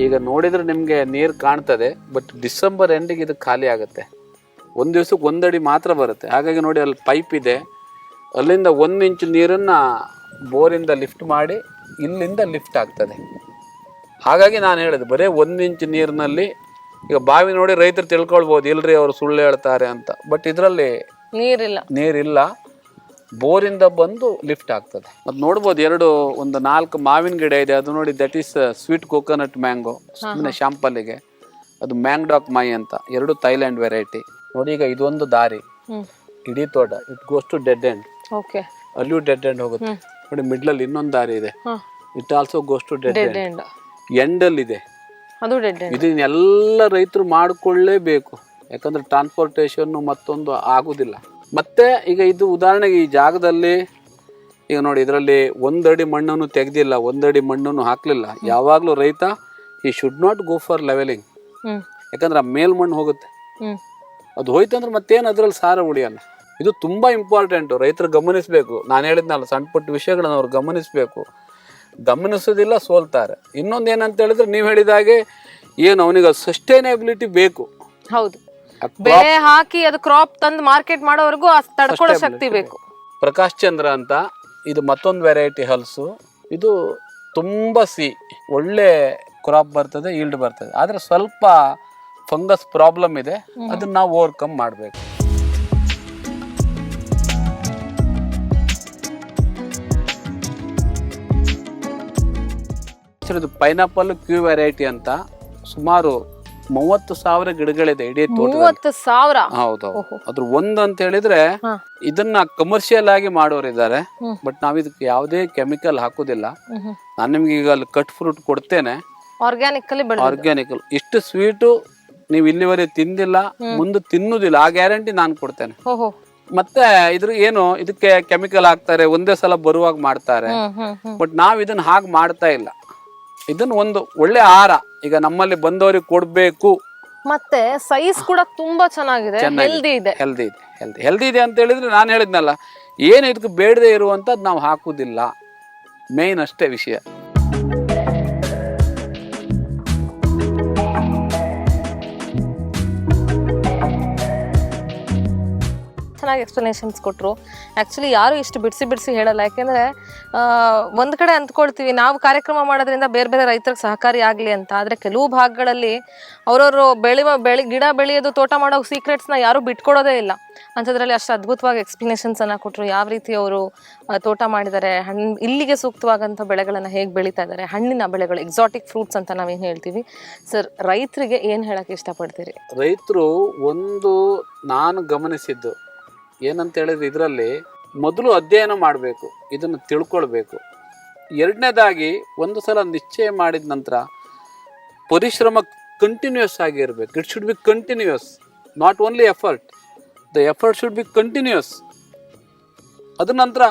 ಈಗ ನೋಡಿದ್ರೆ ನಿಮಗೆ ನೀರು ಕಾಣ್ತದೆ ಬಟ್ ಡಿಸೆಂಬರ್ ಎಂಡಿಗೆ ಇದು ಖಾಲಿ ಆಗುತ್ತೆ. ಒಂದು ದಿವ್ಸಕ್ಕೆ ಒಂದಡಿ ಮಾತ್ರ ಬರುತ್ತೆ. ಹಾಗಾಗಿ ನೋಡಿ ಅಲ್ಲಿ ಪೈಪ್ ಇದೆ. ಅಲ್ಲಿಂದ ಒಂದು ಇಂಚು ನೀರನ್ನ ಬೋರಿಂದ ಲಿಫ್ಟ್ ಮಾಡಿ ಇಲ್ಲಿಂದ ಲಿಫ್ಟ್ ಆಗ್ತದೆ. ಹಾಗಾಗಿ ನಾನು ಹೇಳಿದೆ ಬರೀ ಒಂದು ಇಂಚು ನೀರಿನಲ್ಲಿ ಈಗ ಬಾವಿ ನೋಡಿ ರೈತರು ತಿಳ್ಕೊಳ್ಬೋದು ಇಲ್ರಿ ಅವರು ಸುಳ್ಳು ಹೇಳ್ತಾರೆ ಅಂತ. ಬಟ್ ಇದರಲ್ಲಿ ನೀರಿಲ್ಲ. ನೀರಿಲ್ಲ. ಬೋರಿಂದ ಬಂದು ಲಿಫ್ಟ್ ಆಗ್ತದೆ. ಮತ್ತು ನೋಡ್ಬೋದು ಎರಡು ಒಂದು ನಾಲ್ಕು ಮಾವಿನ ಗಿಡ ಇದೆ. ಅದು ನೋಡಿ that is sweet coconut mango ಸುಮ್ಮನೆ ಶಾಂಪಲ್ಗೆ ಅದು ಮ್ಯಾಂಗ್ಡಾಕ್ ಮೈ ಅಂತ. ಎರಡು ಥೈಲ್ಯಾಂಡ್ ವೆರೈಟಿ ನೋಡಿ ಈಗ ಇದೊಂದು ದಾರಿ. ಇಡೀ ತೋಟ. It goes to dead end okay. ಅಲ್ಲಿಯೂ ಡೆಡ್ ಎಂಡ್ ಹೋಗುತ್ತೆ. ನೋಡಿ ಮಿಡ್ಲಲ್ಲಿ ಇನ್ನೊಂದು ದಾರಿ ಇದೆ. It also goes to dead end ಎಂಡಲ್ಲಿ ಇದೆ ಅದು ಡೆಡ್ ಎಂಡ್ ಇದನ್ನೆಲ್ಲ ರೈತರು ಮಾಡಿಕೊಳ್ಳೇಬೇಕು. ಯಾಕಂದ್ರೆ ಟ್ರಾನ್ಸ್ಪೋರ್ಟೇಷನ್ ಮತ್ತೊಂದು ಆಗುದಿಲ್ಲ. ಮತ್ತೆ ಈಗ ಇದು ಉದಾಹರಣೆಗೆ ಈ ಜಾಗದಲ್ಲಿ ಈಗ ನೋಡಿ ಇದರಲ್ಲಿ ಒಂದಡಿ ಮಣ್ಣನ್ನು ತೆಗೆದಿಲ್ಲ ಒಂದಡಿ ಮಣ್ಣನ್ನು ಹಾಕಲಿಲ್ಲ. ಯಾವಾಗಲೂ ರೈತ ಈ should not go for levelling ಯಾಕಂದ್ರೆ ಆ ಮೇಲ್ಮಣ್ಣು ಹೋಗುತ್ತೆ. ಅದು ಅದು ಹೋಯ್ತಂದ್ರೆ ಮತ್ತೇನು ಅದ್ರಲ್ಲಿ ಸಾರ ಉಳಿಯಲ್ಲ. ಇದು ತುಂಬಾ ಇಂಪಾರ್ಟೆಂಟ್ ರೈತರು ಗಮನಿಸಬೇಕು. ನಾನು ಹೇಳಿದ್ನಲ್ಲ ಸಣ್ಣ ಪುಟ್ಟ ವಿಷಯಗಳನ್ನ ಅವ್ರು ಗಮನಿಸಬೇಕು. ಗಮನಿಸೋದಿಲ್ಲ ಸೋಲ್ತಾರೆ. ಇನ್ನೊಂದು ಏನಂತ ಹೇಳಿದ್ರೆ ನೀವು ಹೇಳಿದಾಗೆ ಏನು ಅವನಿಗೆ ಸಸ್ಟೈನೆಬಿಲಿಟಿ ಬೇಕು. ಹೌದು. ಬೆಳೆ ಹಾಕಿ ಅದು ಕ್ರಾಪ್ ತಂದು ಮಾರ್ಕೆಟ್ ಮಾಡೋವರೆಗೂ ತಡ್ಕೊಳ್ಳೋ ಶಕ್ತಿ ಬೇಕು. ಪ್ರಕಾಶ್ ಚಂದ್ರ ಅಂತ ಇದು ಮತ್ತೊಂದು ವೆರೈಟಿ ಹಲ್ಸು ಇದು ತುಂಬ ಸಿ ಒಳ್ಳೆ ಕ್ರಾಪ್ ಬರ್ತದೆ ಈಲ್ಡ್ ಬರ್ತದೆ. ಆದರೆ ಸ್ವಲ್ಪ ಫಂಗಸ್ ಪ್ರಾಬ್ಲಮ್ ಇದೆ. ಅದನ್ನ ನಾವು ಓವರ್ಕಮ್ ಮಾಡಬೇಕು. ಇದು ಪೈನಾಪಲ್ ಕ್ಯೂ ವೆರೈಟಿ ಅಂತ ಸುಮಾರು ಮೂವತ್ತು ಸಾವಿರ ಗಿಡಗಳಿದೆ ಇಡೀ ತೋಟ ಮೂವತ್ತು ಸಾವಿರ? ಹೌದು. ಅದ್ರ ಒಂದ್ ಅಂತ ಹೇಳಿದ್ರೆ ಹಾ. ಇದನ್ನ ಕಮರ್ಷಿಯಲ್ ಆಗಿ ಮಾಡೋರು ಇದ್ದಾರೆ. ಹ್ಮ್. ಬಟ್ ನಾವ್ ಇದಕ್ಕೆ ಯಾವುದೇ ಕೆಮಿಕಲ್ ಹಾಕೋದಿಲ್ಲ. ನಾನು ನಿಮ್ಗೆ ಈಗ ಅಲ್ಲಿ ಕಟ್ ಫ್ರೂಟ್ ಕೊಡ್ತೇನೆ. ಆರ್ಗ್ಯಾನಿಕ್ ಅಲ್ಲಿ ಬೆಳೆದ ಆರ್ಗ್ಯಾನಿಕ್ ಇಷ್ಟು ಸ್ವೀಟು ನೀವು ಇಲ್ಲಿವರೆಗೆ ತಿಂದಿಲ್ಲ ಮುಂದೆ ತಿನ್ನುದಿಲ್ಲ. ಆ ಗ್ಯಾರಂಟಿ ನಾನು ಕೊಡ್ತೇನೆ. ಓಹೋ. ಮತ್ತೆ ಇದ್ರ ಏನು ಇದಕ್ಕೆ ಕೆಮಿಕಲ್ ಹಾಕ್ತಾರೆ ಒಂದೇ ಸಲ ಬರುವಾಗ ಮಾಡ್ತಾರೆ. ಹ್ಮ್ ಹ್ಮ್ ಹ್ಮ್. ಬಟ್ ನಾವ್ ಇದನ್ನ ಹಾಗೆ ಮಾಡ್ತಾ ಇಲ್ಲ. ಇದನ್ನ ಒಂದು ಒಳ್ಳೆ ಆಹಾರ. ಈಗ ನಮ್ಮಲ್ಲಿ ಬಂದವರಿಗೆ ಕೊಡ್ಬೇಕು. ಮತ್ತೆ ಸೈಜ್ ಕೂಡ ತುಂಬಾ ಚೆನ್ನಾಗಿದೆ. ಹೆಲ್ದಿ ಇದೆ. ಹೆಲ್ದಿ ಇದೆ. ಹೆಲ್ದಿ ಹೆಲ್ದಿ ಇದೆ ಅಂತ ಹೇಳಿದ್ರೆ ನಾನು ಹೇಳಿದ್ನಲ್ಲ ಏನು ಇದಕ್ಕೆ ಬೇಡದೆ ಇರುವಂಥದ್ದು ನಾವು ಹಾಕುವುದಿಲ್ಲ ಮೇನ್ ಅಷ್ಟೇ ವಿಷಯ. ಚೆನ್ನಾಗಿ ಎಕ್ಸ್ಪ್ಲನೇಷನ್ಸ್ ಕೊಟ್ಟರು ಆ್ಯಕ್ಚುಲಿ ಯಾರು ಇಷ್ಟು ಬಿಡಿಸಿ ಬಿಡಿಸಿ ಹೇಳಲ್ಲ. ಯಾಕೆಂದರೆ ಒಂದು ಕಡೆ ಅಂದ್ಕೊಳ್ತೀವಿ, ನಾವು ಕಾರ್ಯಕ್ರಮ ಮಾಡೋದ್ರಿಂದ ಬೇರೆ ಬೇರೆ ರೈತರಿಗೆ ಸಹಕಾರಿ ಆಗಲಿ ಅಂತ. ಆದರೆ ಕೆಲವು ಭಾಗಗಳಲ್ಲಿ ಅವರವರು ಬೆಳೆಯುವ ಬೆಳೆ, ಗಿಡ ಬೆಳೆಯೋದು, ತೋಟ ಮಾಡೋ ಸೀಕ್ರೆಟ್ಸ್ನ ಯಾರೂ ಬಿಟ್ಕೊಡೋದೇ ಇಲ್ಲ. ಅಂಥದ್ರಲ್ಲಿ ಅಷ್ಟು ಅದ್ಭುತವಾಗಿ ಎಕ್ಸ್ಪ್ಲನೇಷನ್ಸನ್ನು ಕೊಟ್ಟರು ಯಾವ ರೀತಿ ಅವರು ತೋಟ ಮಾಡಿದ್ದಾರೆ ಹಣ್ಣು ಇಲ್ಲಿಗೆ ಸೂಕ್ತವಾದಂಥ ಬೆಳೆಗಳನ್ನು ಹೇಗೆ ಬೆಳೀತಾ ಇದ್ದಾರೆ, ಹಣ್ಣಿನ ಬೆಳೆಗಳು ಎಕ್ಸಾಟಿಕ್ ಫ್ರೂಟ್ಸ್ ಅಂತ ನಾವೇನು ಹೇಳ್ತೀವಿ. ಸರ್ ರೈತರಿಗೆ ಏನು ಹೇಳೋಕ್ಕೆ ಇಷ್ಟಪಡ್ತೀರಿ? ರೈತರು ಒಂದು, ನಾನು ಗಮನಿಸಿದ್ದು ಏನಂತ ಹೇಳಿದ್ರೆ ಇದರಲ್ಲಿ ಮೊದಲು ಅಧ್ಯಯನ ಮಾಡಬೇಕು ಇದನ್ನು ತಿಳ್ಕೊಳ್ಬೇಕು. ಎರಡನೇದಾಗಿ ಒಂದು ಸಲ ನಿಶ್ಚಯ ಮಾಡಿದ ನಂತರ ಪರಿಶ್ರಮ ಕಂಟಿನ್ಯೂಸ್ ಆಗಿರಬೇಕು it should be continuous not only effort the effort should be continuous ಅದ ನಂತರ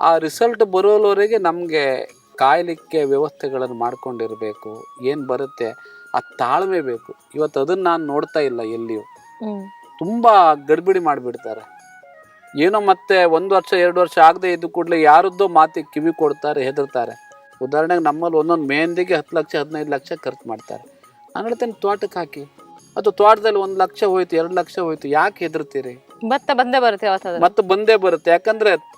ಆ ರಿಸಲ್ಟ್ ಬರೋವರೆಗೆ ನಮಗೆ ಕಾಯಲಿಕ್ಕೆ ವ್ಯವಸ್ಥೆಗಳನ್ನು ಮಾಡ್ಕೊಂಡಿರಬೇಕು. ಏನು ಬರುತ್ತೆ? ಆ ತಾಳ್ಮೆ ಬೇಕು. ಇವತ್ತು ಅದನ್ನು ನಾನು ನೋಡ್ತಾ ಇಲ್ಲ ಎಲ್ಲಿಯೂ. ತುಂಬ ಗಡ್ಬಿಡಿ ಮಾಡಿಬಿಡ್ತಾರೆ. ಏನೋ ಮತ್ತೆ ಒಂದು ವರ್ಷ ಎರಡು ವರ್ಷ ಆಗದೆ ಇದ್ದು ಕೂಡಲೇ ಯಾರದ್ದೋ ಮಾತಿಗೆ ಕಿವಿ ಕೊಡ್ತಾರೆ ಹೆದರ್ತಾರೆ. ಉದಾಹರಣೆಗೆ ನಮ್ಮಲ್ಲಿ ಒಂದೊಂದು ಮೆಹಂದಿಗೆ ಹತ್ತು ಲಕ್ಷ ಹದಿನೈದು ಲಕ್ಷ ಖರ್ಚು ಮಾಡ್ತಾರೆ. ನಾನು ಹೇಳ್ತೇನೆ ತೋಟಕ್ಕೆ ಹಾಕಿ. ಅದು ತೋಟದಲ್ಲಿ ಒಂದು ಲಕ್ಷ ಹೋಯ್ತು ಎರಡು ಲಕ್ಷ ಹೋಯ್ತು ಯಾಕೆ ಹೆದರ್ತೀರಿ? ಮತ್ತೆ ಬಂದೇ ಬರುತ್ತೆ ಯಾವತ್ತಾದ್ರೂ ಮತ್ತೆ ಬಂದೇ ಬರುತ್ತೆ. ಯಾಕಂದ್ರೆ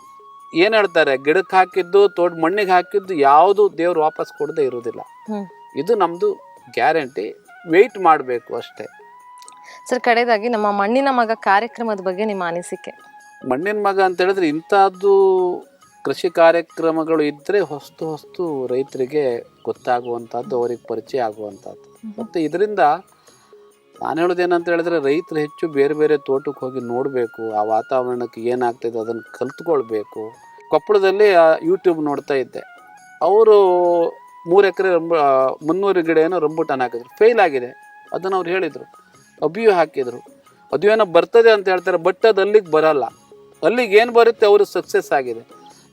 ಏನ್ ಹೇಳ್ತಾರೆ ಗಿಡಕ್ಕೆ ಹಾಕಿದ್ದು ತೋಟ ಮಣ್ಣಿಗೆ ಹಾಕಿದ್ದು ಯಾವುದು ದೇವ್ರು ವಾಪಸ್ ಕೊಡದೆ ಇರುವುದಿಲ್ಲ. ಹ್ಮ್. ಇದು ನಮ್ದು ಗ್ಯಾರಂಟಿ. ವೆಯ್ಟ್ ಮಾಡಬೇಕು ಅಷ್ಟೇ. ಸರ್ ಕಡೆಯದಾಗಿ ನಮ್ಮ ಮಣ್ಣಿನ ಮಗ ಕಾರ್ಯಕ್ರಮದ ಬಗ್ಗೆ ನಿಮ್ಮ ಅನಿಸಿಕೆ. ಮಣ್ಣಿನ ಮಗ ಅಂತ ಹೇಳಿದ್ರೆ ಇಂಥದ್ದು ಕೃಷಿ ಕಾರ್ಯಕ್ರಮಗಳು ಇದ್ದರೆ ಹೊಸ್ತು ಹೊಸ್ತು ರೈತರಿಗೆ ಗೊತ್ತಾಗುವಂಥದ್ದು ಅವ್ರಿಗೆ ಪರಿಚಯ ಆಗುವಂಥದ್ದು. ಮತ್ತು ಇದರಿಂದ ನಾನು ಹೇಳೋದೇನಂತ ಹೇಳಿದ್ರೆ ರೈತರು ಹೆಚ್ಚು ಬೇರೆ ಬೇರೆ ತೋಟಕ್ಕೆ ಹೋಗಿ ನೋಡಬೇಕು ಆ ವಾತಾವರಣಕ್ಕೆ ಏನಾಗ್ತದೆ ಅದನ್ನು ಕಲ್ತ್ಕೊಳ್ಬೇಕು. ಕೊಪ್ಪಳದಲ್ಲಿ ಯೂಟ್ಯೂಬ್ ನೋಡ್ತಾ ಇದ್ದೆ. ಅವರು ಮೂರು ಎಕರೆ ರಂಬ ಮುನ್ನೂರು ಗಿಡ ಏನೋ ರಂಬುಟಾನ್ ಹಾಕಿದ್ರು. ಫೇಲ್ ಆಗಿದೆ. ಅದನ್ನು ಅವ್ರು ಹೇಳಿದರು. ಅಬಿಯು ಹಾಕಿದರು. ಅದು ಏನೋ ಬರ್ತದೆ ಅಂತ ಹೇಳ್ತಾರೆ ಬಟ್ ಅದು ಅಲ್ಲಿಗೆ ಬರಲ್ಲ. ಅಲ್ಲಿಗೆ ಏನು ಬರುತ್ತೆ? ಅವರು ಸಕ್ಸಸ್ ಆಗಿದೆ.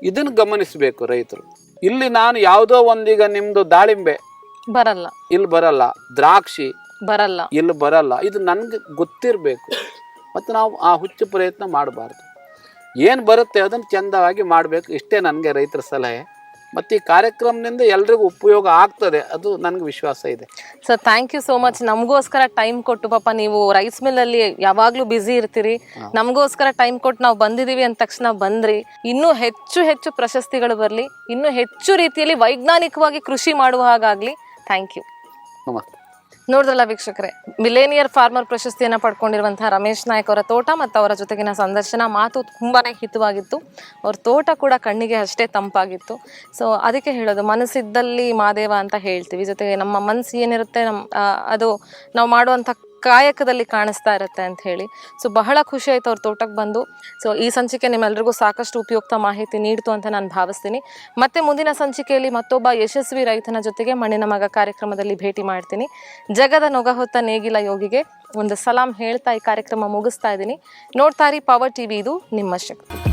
ಇದನ್ನು ಗಮನಿಸಬೇಕು ರೈತರು. ಇಲ್ಲಿ ನಾನು ಯಾವುದೋ ಒಂದೀಗ ನಿಮ್ಮದು ದಾಳಿಂಬೆ. ಬರಲ್ಲ. ಇಲ್ಲಿ ಬರಲ್ಲ. ದ್ರಾಕ್ಷಿ. ಬರಲ್ಲ. ಇಲ್ಲಿ ಬರಲ್ಲ. ಇದು ನನಗೆ ಗೊತ್ತಿರಬೇಕು. ಮತ್ತು ನಾವು ಆ ಹುಚ್ಚು ಪ್ರಯತ್ನ ಮಾಡಬಾರ್ದು. ಏನು ಬರುತ್ತೆ ಅದನ್ನು ಚೆಂದವಾಗಿ ಮಾಡಬೇಕು. ಇಷ್ಟೇ ನನಗೆ ರೈತರ ಸಲಹೆ. ಮತ್ತು ಈ ಕಾರ್ಯಕ್ರಮದಿಂದ ಎಲ್ರಿಗೂ ಉಪಯೋಗ ಆಗ್ತದೆ. ಅದು ನನಗೆ ವಿಶ್ವಾಸ ಇದೆ. Sir thank you so much ನಮಗೋಸ್ಕರ ಟೈಮ್ ಕೊಟ್ಟು ಪಾಪ ನೀವು ರೈಸ್ ಮಿಲ್ಲಲ್ಲಿ ಯಾವಾಗಲೂ ಬ್ಯುಸಿ ಇರ್ತೀರಿ. ನಮಗೋಸ್ಕರ ಟೈಮ್ ಕೊಟ್ಟು ನಾವು ಬಂದಿದ್ದೀವಿ ಅಂದ ತಕ್ಷಣ ಬಂದ್ರಿ. ಇನ್ನೂ ಹೆಚ್ಚು ಹೆಚ್ಚು ಪ್ರಶಸ್ತಿಗಳು ಬರಲಿ. ಇನ್ನೂ ಹೆಚ್ಚು ರೀತಿಯಲ್ಲಿ ವೈಜ್ಞಾನಿಕವಾಗಿ ಕೃಷಿ ಮಾಡುವ ಹಾಗಾಗಲಿ. ಥ್ಯಾಂಕ್ ಯು ನಮಸ್ತೆ. ನೋಡಿದ್ರಲ್ಲ ವೀಕ್ಷಕರೆ? ಮಿಲೇನಿಯರ್ ಫಾರ್ಮರ್ ಪ್ರಶಸ್ತಿಯನ್ನು ಪಡ್ಕೊಂಡಿರುವಂತಹ ರಮೇಶ್ ನಾಯಕ್ ಅವರ ತೋಟ ಮತ್ತು ಅವರ ಜೊತೆಗಿನ ಸಂದರ್ಶನ ಮಾತು ತುಂಬಾನೇ ಹಿತವಾಗಿತ್ತು. ಅವ್ರ ತೋಟ ಕೂಡ ಕಣ್ಣಿಗೆ ಅಷ್ಟೇ ತಂಪಾಗಿತ್ತು. ಸೊ ಅದಕ್ಕೆ ಹೇಳೋದು, ಮನಸ್ಸಿದ್ದಲ್ಲಿ ಮಾದೇವ ಅಂತ ಹೇಳ್ತೀವಿ. ಜೊತೆಗೆ ನಮ್ಮ ಮನಸ್ಸು ಏನಿರುತ್ತೆ ನಮ್ಮ ಅದು ನಾವು ಮಾಡುವಂಥ ಕಾಯಕದಲ್ಲಿ ಕಾಣಿಸ್ತಾ ಇರುತ್ತೆ ಅಂತ ಹೇಳಿ. ಸೊ ಬಹಳ ಖುಷಿ ಆಯ್ತು ಅವ್ರ ತೋಟಕ್ಕೆ ಬಂದು. ಸೊ ಈ ಸಂಚಿಕೆ ನಿಮ್ಮೆಲ್ರಿಗೂ ಸಾಕಷ್ಟು ಉಪಯುಕ್ತ ಮಾಹಿತಿ ನೀಡಿತು ಅಂತ ನಾನು ಭಾವಿಸ್ತೀನಿ. ಮತ್ತೆ ಮುಂದಿನ ಸಂಚಿಕೆಯಲ್ಲಿ ಮತ್ತೊಬ್ಬ ಯಶಸ್ವಿ ರೈತನ ಜೊತೆಗೆ ಮಣ್ಣಿನ ಮಗ ಕಾರ್ಯಕ್ರಮದಲ್ಲಿ ಭೇಟಿ ಮಾಡ್ತೀನಿ. ಜಗದ ನೊಗ ಹೊತ್ತ ನೇಗಿಲ ಯೋಗಿಗೆ ಒಂದು ಸಲಾಂ ಹೇಳ್ತಾ ಈ ಕಾರ್ಯಕ್ರಮ ಮುಗಿಸ್ತಾ ಇದ್ದೀನಿ. ನೋಡ್ತಾ ಇರಿ ಪವರ್ ಟಿವಿ ಇದು ನಿಮ್ಮ ಶಕ್ತಿ.